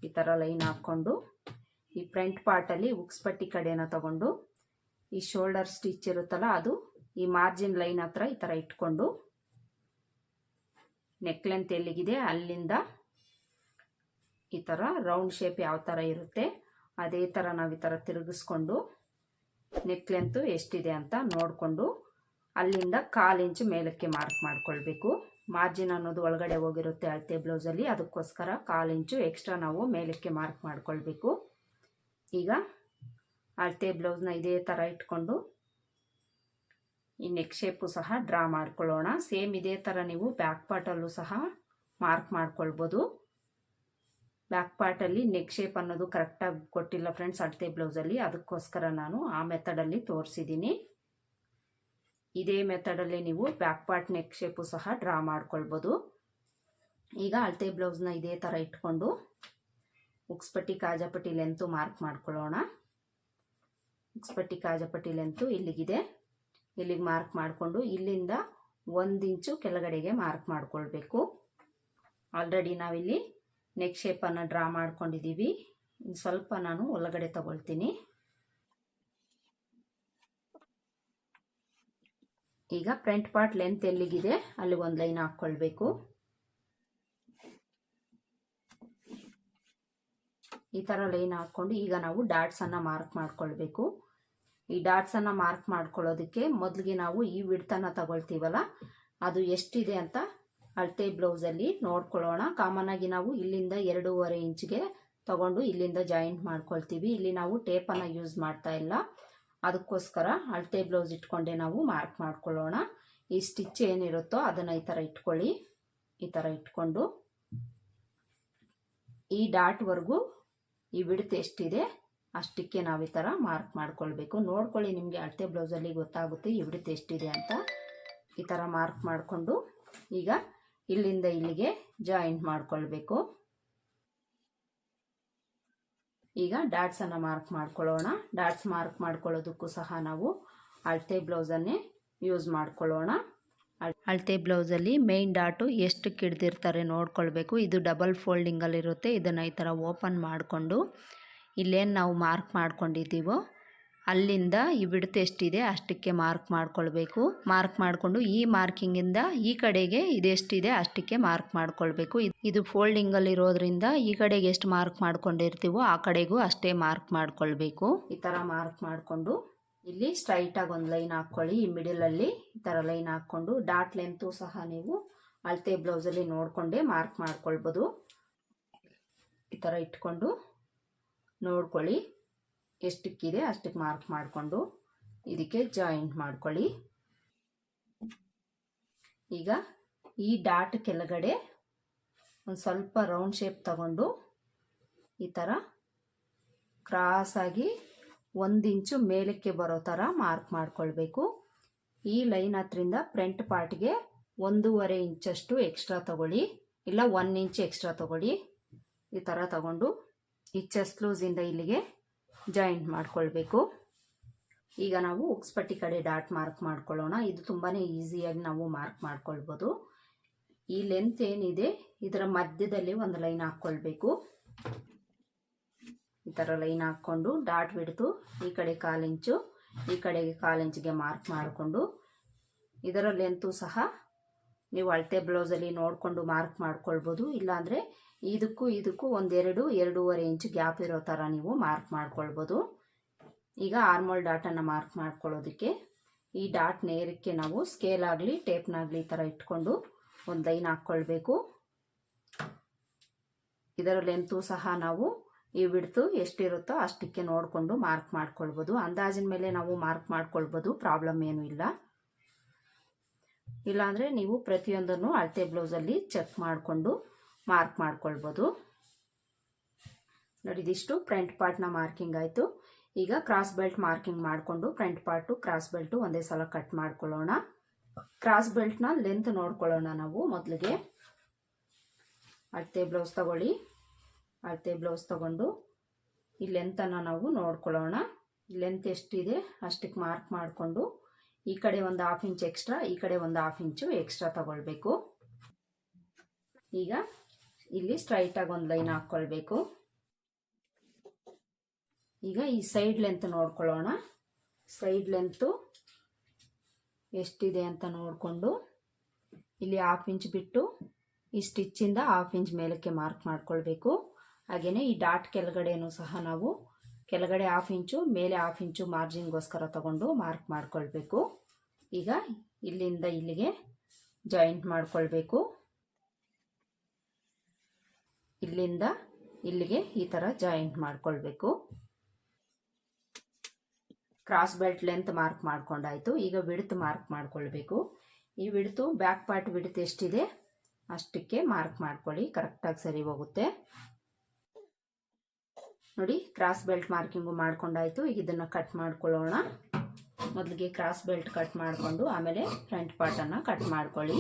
ಈ ಥರ ಲೈನ್ ಹಾಕ್ಕೊಂಡು ಈ ಫ್ರಂಟ್ ಪಾರ್ಟಲ್ಲಿ ಉಕ್ಸ್ ಪಟ್ಟಿ ಕಡೆನ ತಗೊಂಡು ಈ ಶೋಲ್ಡರ್ ಸ್ಟಿಚ್ ಇರುತ್ತಲ್ಲ, ಅದು ಈ ಮಾರ್ಜಿನ್ ಲೈನ್ ಹತ್ರ ಈ ಥರ ಇಟ್ಕೊಂಡು ನೆಕ್ ಲೆಂತ್ ಎಲ್ಲಿಗಿದೆ, ಅಲ್ಲಿಂದ ಈ ಥರ ರೌಂಡ್ ಶೇಪ್ ಯಾವ ಥರ ಇರುತ್ತೆ, ಅದೇ ಥರ ನಾವು ಈ ಥರ ತಿರುಗಿಸ್ಕೊಂಡು ನೆಕ್ ಲೆಂತು ಎಷ್ಟಿದೆ ಅಂತ ನೋಡಿಕೊಂಡು ಅಲ್ಲಿಂದ ಕಾಲು ಇಂಚು ಮೇಲಕ್ಕೆ ಮಾರ್ಕ್ ಮಾಡ್ಕೊಳ್ಬೇಕು. ಮಾರ್ಜಿನ್ ಅನ್ನೋದು ಒಳಗಡೆ ಹೋಗಿರುತ್ತೆ ಅಳತೆ ಬ್ಲೌಸಲ್ಲಿ. ಅದಕ್ಕೋಸ್ಕರ ಕಾಲು ಇಂಚು ಎಕ್ಸ್ಟ್ರಾ ನಾವು ಮೇಲಕ್ಕೆ ಮಾರ್ಕ್ ಮಾಡ್ಕೊಳ್ಬೇಕು. ಈಗ ಅಳತೆ ಬ್ಲೌಸ್ನ ಇದೇ ಥರ ಇಟ್ಕೊಂಡು ಈ ನೆಕ್ ಶೇಪು ಸಹ ಡ್ರಾ ಮಾಡ್ಕೊಳ್ಳೋಣ. ಸೇಮ್ ಇದೇ ಥರ ನೀವು ಬ್ಯಾಕ್ ಪಾರ್ಟಲ್ಲೂ ಸಹ ಮಾರ್ಕ್ ಮಾಡ್ಕೊಳ್ಬೋದು. ಬ್ಯಾಕ್ ಪಾರ್ಟಲ್ಲಿ ನೆಕ್ ಶೇಪ್ ಅನ್ನೋದು ಕರೆಕ್ಟಾಗಿ ಕೊಟ್ಟಿಲ್ಲ ಫ್ರೆಂಡ್ಸ್ ಅಳತೆ ಬ್ಲೌಸಲ್ಲಿ ಅದಕ್ಕೋಸ್ಕರ ನಾನು ಆ ಮೆಥಡಲ್ಲಿ ತೋರಿಸಿದ್ದೀನಿ ಇದೇ ಮೆಥಡಲ್ಲಿ ನೀವು ಬ್ಯಾಕ್ ಪಾರ್ಟ್ ನೆಕ್ ಶೇಪು ಸಹ ಡ್ರಾ ಮಾಡ್ಕೊಳ್ಬೋದು. ಈಗ ಅಳತೆ ಬ್ಲೌಸ್ನ ಇದೇ ಥರ ಇಟ್ಕೊಂಡು ಉಕ್ಸ್ಪಟ್ಟಿ ಕಾಜಾಪಟ್ಟಿ ಲೆಂತು ಮಾರ್ಕ್ ಮಾಡ್ಕೊಳ್ಳೋಣ. ಉಕ್ಸ್ಪಟ್ಟಿ ಕಾಜಾಪಟ್ಟಿ ಲೆಂತು ಇಲ್ಲಿಗಿದೆ. ಇಲ್ಲಿಗೆ ಮಾರ್ಕ್ ಮಾಡಿಕೊಂಡು ಇಲ್ಲಿಂದ ಒಂದು ಇಂಚು ಕೆಳಗಡೆಗೆ ಮಾರ್ಕ್ ಮಾಡ್ಕೊಳ್ಬೇಕು. ಆಲ್ರೆಡಿ ನಾವಿಲ್ಲಿ ನೆಕ್ ಶೇಪನ್ನು ಡ್ರಾ ಮಾಡ್ಕೊಂಡಿದ್ದೀವಿ. ಸ್ವಲ್ಪ ನಾನು ಒಳಗಡೆ ತಗೊಳ್ತೀನಿ. ಈಗ ಫ್ರಂಟ್ ಪಾರ್ಟ್ ಲೆಂತ್ ಎಲ್ಲಿಗಿದೆ? ಅಲ್ಲಿ ಒಂದು ಲೈನ್ ಹಾಕ್ಕೊಳ್ಬೇಕು. ಈ ಥರ ಲೈನ್ ಹಾಕ್ಕೊಂಡು ಈಗ ನಾವು ಡಾಟ್ಸನ್ನು ಮಾರ್ಕ್ ಮಾಡ್ಕೊಳ್ಬೇಕು. ಈ ಡಾಟ್ಸನ್ನು ಮಾರ್ಕ್ ಮಾಡ್ಕೊಳ್ಳೋದಕ್ಕೆ ಮೊದಲಿಗೆ ನಾವು ಈ ವಿಡ್ತನ್ನು ತಗೊಳ್ತೀವಲ್ಲ, ಅದು ಎಷ್ಟಿದೆ ಅಂತ ಅಳತೆ ಬ್ಲೌಸಲ್ಲಿ ನೋಡ್ಕೊಳ್ಳೋಣ. ಕಾಮನ್ ಆಗಿ ನಾವು ಇಲ್ಲಿಂದ ಎರಡೂವರೆ ಇಂಚ್ಗೆ ತಗೊಂಡು ಇಲ್ಲಿಂದ ಜಾಯಿಂಟ್ ಮಾಡ್ಕೊಳ್ತೀವಿ. ಇಲ್ಲಿ ನಾವು ಟೇಪನ್ನು ಯೂಸ್ ಮಾಡ್ತಾ ಇಲ್ಲ. ಅದಕ್ಕೋಸ್ಕರ ಅಳತೆ ಬ್ಲೌಸ್ ಇಟ್ಕೊಂಡೆ ನಾವು ಮಾರ್ಕ್ ಮಾಡ್ಕೊಳ್ಳೋಣ. ಈ ಸ್ಟಿಚ್ ಏನಿರುತ್ತೋ ಅದನ್ನು ಈ ಥರ ಇಟ್ಕೊಳ್ಳಿ. ಈ ಥರ ಇಟ್ಕೊಂಡು ಈ ಡಾಟ್ವರೆಗೂ ಈ ಬಿಡ್ತು ಎಷ್ಟಿದೆ ಅಷ್ಟಕ್ಕೆ ನಾವು ಈ ಥರ ಮಾರ್ಕ್ ಮಾಡ್ಕೊಳ್ಬೇಕು. ನೋಡ್ಕೊಳ್ಳಿ ನಿಮಗೆ ಅಳತೆ ಬ್ಲೌಸಲ್ಲಿ ಗೊತ್ತಾಗುತ್ತೆ ಈ ಬಿಡ್ತು ಎಷ್ಟಿದೆ ಅಂತ. ಈ ಥರ ಮಾರ್ಕ್ ಮಾಡಿಕೊಂಡು ಈಗ ಇಲ್ಲಿಂದ ಇಲ್ಲಿಗೆ ಜಾಯಿಂಟ್ ಮಾಡ್ಕೊಳ್ಬೇಕು. ಈಗ ಡಾಟ್ಸನ್ನು ಮಾರ್ಕ್ ಮಾಡ್ಕೊಳ್ಳೋಣ. ಡಾಟ್ಸ್ ಮಾರ್ಕ್ ಮಾಡ್ಕೊಳ್ಳೋದಕ್ಕೂ ಸಹ ನಾವು ಅಳತೆ ಬ್ಲೌಸನ್ನೇ ಯೂಸ್ ಮಾಡ್ಕೊಳ್ಳೋಣ. ಅಳತೆ ಬ್ಲೌಸಲ್ಲಿ ಮೇಯ್ನ್ ಡಾಟು ಎಷ್ಟು ಕಿಡ್ದಿರ್ತಾರೆ ನೋಡ್ಕೊಳ್ಬೇಕು. ಇದು ಡಬಲ್ ಫೋಲ್ಡಿಂಗಲ್ಲಿರುತ್ತೆ ಇದನ್ನು ಈ ಥರ ಓಪನ್ ಮಾಡಿಕೊಂಡು ಇಲ್ಲೇನು ನಾವು ಮಾರ್ಕ್ ಮಾಡ್ಕೊಂಡಿದ್ದೀವೋ ಅಲ್ಲಿಂದ ಈ ಬಿಡ್ತು ಎಷ್ಟಿದೆ ಅಷ್ಟಕ್ಕೆ ಮಾರ್ಕ್ ಮಾಡ್ಕೊಳ್ಬೇಕು. ಮಾರ್ಕ್ ಮಾಡಿಕೊಂಡು ಈ ಮಾರ್ಕಿಂಗಿಂದ ಈ ಕಡೆಗೆ ಇದೆಷ್ಟಿದೆ ಅಷ್ಟಕ್ಕೆ ಮಾರ್ಕ್ ಮಾಡ್ಕೊಳ್ಬೇಕು. ಇದು ಫೋಲ್ಡಿಂಗಲ್ಲಿ ಇರೋದ್ರಿಂದ ಈ ಕಡೆಗೆ ಎಷ್ಟು ಮಾರ್ಕ್ ಮಾಡ್ಕೊಂಡಿರ್ತೀವೋ ಆ ಕಡೆಗೂ ಅಷ್ಟೇ ಮಾರ್ಕ್ ಮಾಡ್ಕೊಳ್ಬೇಕು. ಈ ಥರ ಮಾರ್ಕ್ ಮಾಡಿಕೊಂಡು ಇಲ್ಲಿ ಸ್ಟ್ರೈಟಾಗಿ ಒಂದು ಲೈನ್ ಹಾಕ್ಕೊಳ್ಳಿ ಈ ಮಿಡಲಲ್ಲಿ ಈ ಥರ ಲೈನ್ ಹಾಕ್ಕೊಂಡು ಡಾಟ್ ಲೆಂತು ಸಹ ನೀವು ಅಳತೆ ಬ್ಲೌಸಲ್ಲಿ ನೋಡಿಕೊಂಡೇ ಮಾರ್ಕ್ ಮಾಡ್ಕೊಳ್ಬೋದು. ಈ ಥರ ಇಟ್ಕೊಂಡು ನೋಡ್ಕೊಳ್ಳಿ. ಎಷ್ಟಕ್ಕಿದೆ ಅಷ್ಟಕ್ಕೆ ಮಾರ್ಕ್ ಮಾಡಿಕೊಂಡು ಇದಕ್ಕೆ ಜಾಯಿಂಟ್ ಮಾಡ್ಕೊಳ್ಳಿ. ಈಗ ಈ ಡಾಟ್ ಕೆಳಗಡೆ ಒಂದು ಸ್ವಲ್ಪ ರೌಂಡ್ ಶೇಪ್ ತಗೊಂಡು ಈ ಥರ ಕ್ರಾಸಾಗಿ ಒಂದು ಇಂಚು ಮೇಲಕ್ಕೆ ಬರೋ ಥರ ಮಾರ್ಕ್ ಮಾಡ್ಕೊಳ್ಬೇಕು. ಈ ಲೈನ್ ಹತ್ರಿಂದ ಫ್ರಂಟ್ ಪಾರ್ಟ್ಗೆ ಒಂದೂವರೆ ಇಂಚಷ್ಟು ಎಕ್ಸ್ಟ್ರಾ ತಗೊಳ್ಳಿ. ಇಲ್ಲ ಒನ್ ಇಂಚ್ ಎಕ್ಸ್ಟ್ರಾ ತಗೊಳ್ಳಿ. ಈ ಥರ ತಗೊಂಡು ಈ ಚೆಸ್ಟ್ ಲೂಸಿಂದ ಇಲ್ಲಿಗೆ ಜಾಯಿಂಟ್ ಮಾಡ್ಕೊಳ್ಬೇಕು. ಈಗ ನಾವು ಉಕ್ಸ್ಪಟ್ಟಿ ಕಡೆ ಡಾಟ್ ಮಾರ್ಕ್ ಮಾಡ್ಕೊಳ್ಳೋಣ. ಇದು ತುಂಬಾ ಈಸಿಯಾಗಿ ನಾವು ಮಾರ್ಕ್ ಮಾಡ್ಕೊಳ್ಬೋದು. ಈ ಲೆಂತ್ ಏನಿದೆ, ಇದರ ಮಧ್ಯದಲ್ಲಿ ಒಂದು ಲೈನ್ ಹಾಕ್ಕೊಳ್ಬೇಕು. ಈ ಥರ ಲೈನ್ ಹಾಕ್ಕೊಂಡು ಡಾಟ್ ಬಿಡ್ತು. ಈ ಕಡೆ ಕಾಲಿಂಚು ಈ ಕಡೆಗೆ ಕಾಲಿಂಚಿಗೆ ಮಾರ್ಕ್ ಮಾಡಿಕೊಂಡು, ಇದರ ಲೆಂತು ಸಹ ನೀವು ಅಳತೆ ಬ್ಲೌಸಲ್ಲಿ ನೋಡಿಕೊಂಡು ಮಾರ್ಕ್ ಮಾಡ್ಕೊಳ್ಬೋದು. ಇಲ್ಲಾಂದರೆ ಇದಕ್ಕೂ ಇದಕ್ಕೂ ಒಂದೆರಡು ಎರಡೂವರೆ ಇಂಚು ಗ್ಯಾಪ್ ಇರೋ ಥರ ನೀವು ಮಾರ್ಕ್ ಮಾಡ್ಕೊಳ್ಬೋದು. ಈಗ ಆರ್ಮೋಲ್ ಡಾಟನ್ನು ಮಾರ್ಕ್ ಮಾಡ್ಕೊಳ್ಳೋದಕ್ಕೆ ಈ ಡಾಟ್ ನೇರಕ್ಕೆ ನಾವು ಸ್ಕೇಲ್ ಆಗಲಿ ಟೇಪ್ನಾಗಲಿ ಈ ಥರ ಇಟ್ಕೊಂಡು ಒಂದು ಲೈನ್ ಹಾಕ್ಕೊಳ್ಬೇಕು. ಇದರ ಲೆಂತು ಸಹ ನಾವು ಈ ಬಿಡ್ತು ಎಷ್ಟಿರುತ್ತೋ ಅಷ್ಟಕ್ಕೆ ನೋಡಿಕೊಂಡು ಮಾರ್ಕ್ ಮಾಡ್ಕೊಳ್ಬೋದು. ಅಂದಾಜಿನ ಮೇಲೆ ನಾವು ಮಾರ್ಕ್ ಮಾಡ್ಕೊಳ್ಬೋದು, ಪ್ರಾಬ್ಲಮ್ ಏನೂ ಇಲ್ಲ. ಇಲ್ಲಾಂದರೆ ನೀವು ಪ್ರತಿಯೊಂದನ್ನು ಅಳತೆ ಬ್ಲೌಸಲ್ಲಿ ಚೆಕ್ ಮಾಡಿಕೊಂಡು ಮಾರ್ಕ್ ಮಾಡ್ಕೊಳ್ಬೋದು. ನೋಡಿ, ಇದಿಷ್ಟು ಫ್ರಂಟ್ ಪಾರ್ಟ್ನ ಮಾರ್ಕಿಂಗ್ ಆಯಿತು. ಈಗ ಕ್ರಾಸ್ ಬೆಲ್ಟ್ ಮಾರ್ಕಿಂಗ್ ಮಾಡಿಕೊಂಡು ಫ್ರಂಟ್ ಪಾರ್ಟು ಕ್ರಾಸ್ ಬೆಲ್ಟು ಒಂದೇ ಸಲ ಕಟ್ ಮಾಡ್ಕೊಳ್ಳೋಣ. ಕ್ರಾಸ್ ಬೆಲ್ಟ್ನ ಲೆಂತ್ ನೋಡ್ಕೊಳ್ಳೋಣ ನಾವು ಮೊದಲಿಗೆ. ಅಳತೆ ಬ್ಲೌಸ್ ತಗೊಳ್ಳಿ. ಅಳತೆ ಬ್ಲೌಸ್ ತಗೊಂಡು ಈ ಲೆಂತನ್ನು ನಾವು ನೋಡ್ಕೊಳ್ಳೋಣ. ಲೆಂತ್ ಎಷ್ಟಿದೆ ಅಷ್ಟಕ್ಕೆ ಮಾರ್ಕ್ ಮಾಡಿಕೊಂಡು ಈ ಕಡೆ ಒಂದು ಹಾಫ್ ಇಂಚ್ ಎಕ್ಸ್ಟ್ರಾ, ಈ ಕಡೆ ಒಂದು ಹಾಫ್ ಇಂಚು ಎಕ್ಸ್ಟ್ರಾ ತಗೊಳ್ಬೇಕು. ಈಗ ಇಲ್ಲಿ ಸ್ಟ್ರೈಟಾಗಿ ಒಂದು ಲೈನ್ ಹಾಕ್ಕೊಳ್ಬೇಕು ಈಗ ಈ ಸೈಡ್ ಲೆಂತ್ ನೋಡ್ಕೊಳ್ಳೋಣ. ಸೈಡ್ ಲೆಂತು ಎಷ್ಟಿದೆ ಅಂತ ನೋಡಿಕೊಂಡು ಇಲ್ಲಿ ಹಾಫ್ ಇಂಚ್ ಬಿಟ್ಟು ಈ ಸ್ಟಿಚ್ಚಿಂದ ಹಾಫ್ ಇಂಚ್ ಮೇಲಕ್ಕೆ ಮಾರ್ಕ್ ಮಾಡ್ಕೊಳ್ಬೇಕು. ಹಾಗೆಯೇ ಈ ಡಾಟ್ ಕೆಳಗಡೆನೂ ಸಹ ನಾವು ಕೆಳಗಡೆ ಹಾಫ್ ಇಂಚು ಮೇಲೆ ಹಾಫ್ ಇಂಚು ಮಾರ್ಜಿನ್ಗೋಸ್ಕರ ತಗೊಂಡು ಮಾರ್ಕ್ ಮಾಡ್ಕೊಳ್ಬೇಕು. ಈಗ ಇಲ್ಲಿಂದ ಇಲ್ಲಿಗೆ ಜಾಯಿಂಟ್ ಮಾಡ್ಕೊಳ್ಬೇಕು. ಇಲ್ಲಿಂದ ಇಲ್ಲಿಗೆ ಈ ಥರ ಜಾಯಿಂಟ್ ಮಾಡ್ಕೊಳ್ಬೇಕು. ಕ್ರಾಸ್ ಬೆಲ್ಟ್ ಲೆಂತ್ ಮಾರ್ಕ್ ಮಾಡ್ಕೊಂಡಾಯ್ತು. ಈಗ ವಿಡ್ತ್ ಮಾರ್ಕ್ ಮಾಡ್ಕೊಳ್ಬೇಕು. ಈ ವಿಡ್ತು ಬ್ಯಾಕ್ ಪಾರ್ಟ್ ವಿಡ್ತ್ ಎಷ್ಟಿದೆ ಅಷ್ಟಕ್ಕೆ ಮಾರ್ಕ್ ಮಾಡ್ಕೊಳ್ಳಿ. ಕರೆಕ್ಟಾಗಿ ಸರಿ ಹೋಗುತ್ತೆ. ನೋಡಿ ಕ್ರಾಸ್ ಬೆಲ್ಟ್ ಮಾರ್ಕಿಂಗು ಮಾಡ್ಕೊಂಡಾಯ್ತು. ಈಗ ಇದನ್ನು ಕಟ್ ಮಾಡ್ಕೊಳ್ಳೋಣ. ಮೊದಲಿಗೆ ಕ್ರಾಸ್ ಬೆಲ್ಟ್ ಕಟ್ ಮಾಡಿಕೊಂಡು ಆಮೇಲೆ ಫ್ರಂಟ್ ಪಾರ್ಟನ್ನು ಕಟ್ ಮಾಡ್ಕೊಳ್ಳಿ.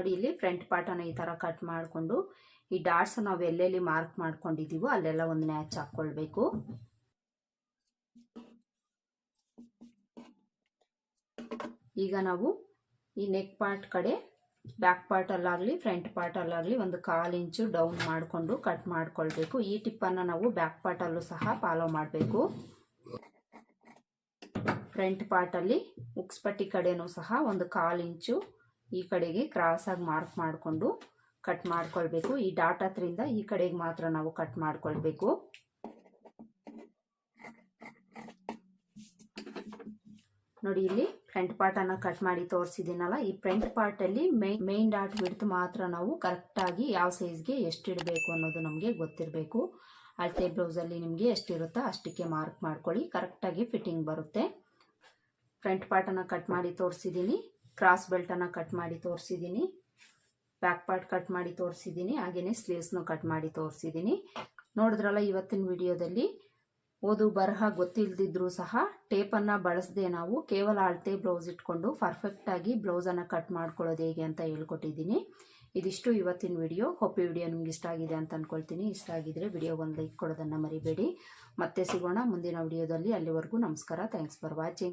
ನೋಡಿ ಇಲ್ಲಿ ಫ್ರಂಟ್ ಪಾರ್ಟನ್ನು ಈ ಥರ ಕಟ್ ಮಾಡಿಕೊಂಡು, ಈ ಡಾಟ್ಸ್ ನಾವು ಎಲ್ಲೆಲ್ಲಿ ಮಾರ್ಕ್ ಮಾಡ್ಕೊಂಡಿದ್ದೀವೋ ಅಲ್ಲೆಲ್ಲ ಒಂದು ನ್ಯಾಚ್ ಹಾಕ್ಕೊಳ್ಬೇಕು ಈಗ ನಾವು ಈ ನೆಕ್ ಪಾರ್ಟ್ ಕಡೆ ಬ್ಯಾಕ್ ಪಾರ್ಟಲ್ಲಾಗಲಿ ಫ್ರಂಟ್ ಪಾರ್ಟಲ್ಲಾಗಲಿ ಒಂದು ಕಾಲು ಇಂಚು ಡೌನ್ ಮಾಡಿಕೊಂಡು ಕಟ್ ಮಾಡ್ಕೊಳ್ಬೇಕು. ಈ ಟಿಪ್ಪನ್ನು ನಾವು ಬ್ಯಾಕ್ ಪಾರ್ಟಲ್ಲೂ ಸಹ ಫಾಲೋ ಮಾಡಬೇಕು. ಫ್ರಂಟ್ ಪಾರ್ಟಲ್ಲಿ ಉಕ್ಸ್ಪಟ್ಟಿ ಕಡೆನೂ ಸಹ ಒಂದು ಕಾಲು ಇಂಚು ಈ ಕಡೆಗೆ ಕ್ರಾಸಾಗಿ ಮಾರ್ಕ್ ಮಾಡಿಕೊಂಡು ಕಟ್ ಮಾಡ್ಕೊಳ್ಬೇಕು. ಈ ಡಾಟ್ ಹತ್ರಿಂದ ಈ ಕಡೆಗೆ ಮಾತ್ರ ನಾವು ಕಟ್ ಮಾಡ್ಕೊಳ್ಬೇಕು. ನೋಡಿ ಇಲ್ಲಿ ಫ್ರಂಟ್ ಪಾರ್ಟನ್ನು ಕಟ್ ಮಾಡಿ ತೋರಿಸಿದ್ದೀನಲ್ಲ, ಈ ಫ್ರಂಟ್ ಪಾರ್ಟಲ್ಲಿ ಮೈನ್ ಮೈನ್ ಡಾಟ್ ಬಿಡ್ತು ಮಾತ್ರ ನಾವು ಕರೆಕ್ಟಾಗಿ ಯಾವ ಸೈಜ್ಗೆ ಎಷ್ಟಿಡಬೇಕು ಅನ್ನೋದು ನಮಗೆ ಗೊತ್ತಿರಬೇಕು. ಅಳತೆ ಬ್ಲೌಸಲ್ಲಿ ನಿಮಗೆ ಎಷ್ಟಿರುತ್ತೋ ಅಷ್ಟಕ್ಕೆ ಮಾರ್ಕ್ ಮಾಡ್ಕೊಳ್ಳಿ. ಕರೆಕ್ಟಾಗಿ ಫಿಟ್ಟಿಂಗ್ ಬರುತ್ತೆ. ಫ್ರಂಟ್ ಪಾರ್ಟನ್ನು ಕಟ್ ಮಾಡಿ ತೋರಿಸಿದ್ದೀನಿ. ಕ್ರಾಸ್ ಬೆಲ್ಟನ್ನು ಕಟ್ ಮಾಡಿ ತೋರಿಸಿದ್ದೀನಿ ಬ್ಯಾಕ್ ಪಾರ್ಟ್ ಕಟ್ ಮಾಡಿ ತೋರಿಸಿದ್ದೀನಿ ಹಾಗೆಯೇ ಸ್ಲೀವ್ಸ್ನು ಕಟ್ ಮಾಡಿ ತೋರಿಸಿದ್ದೀನಿ ನೋಡಿದ್ರಲ್ಲ ಇವತ್ತಿನ ವಿಡಿಯೋದಲ್ಲಿ ಓದು ಬರಹ ಗೊತ್ತಿಲ್ಲದಿದ್ರೂ ಸಹ ಟೇಪನ್ನು ಬಳಸದೆ ನಾವು ಕೇವಲ ಅಳತೆ ಬ್ಲೌಸ್ ಇಟ್ಕೊಂಡು ಪರ್ಫೆಕ್ಟಾಗಿ ಬ್ಲೌಸನ್ನು ಕಟ್ ಮಾಡ್ಕೊಳ್ಳೋದು ಹೇಗೆ ಅಂತ ಹೇಳ್ಕೊಟ್ಟಿದ್ದೀನಿ ಇದಿಷ್ಟು ಇವತ್ತಿನ ವಿಡಿಯೋ. ಹೊಪ್ಪಿ ವಿಡಿಯೋ ನಿಮ್ಗೆ ಇಷ್ಟ ಆಗಿದೆ ಅಂತ ಅಂದ್ಕೊಳ್ತೀನಿ ಇಷ್ಟ ಆಗಿದ್ರೆ ವಿಡಿಯೋ ಒಂದು ಲೈಕ್ ಕೊಡೋದನ್ನು ಮರಿಬೇಡಿ. ಮತ್ತೆ ಸಿಗೋಣ ಮುಂದಿನ ವಿಡಿಯೋದಲ್ಲಿ. ಅಲ್ಲಿವರೆಗೂ ನಮಸ್ಕಾರ. Thanks for watching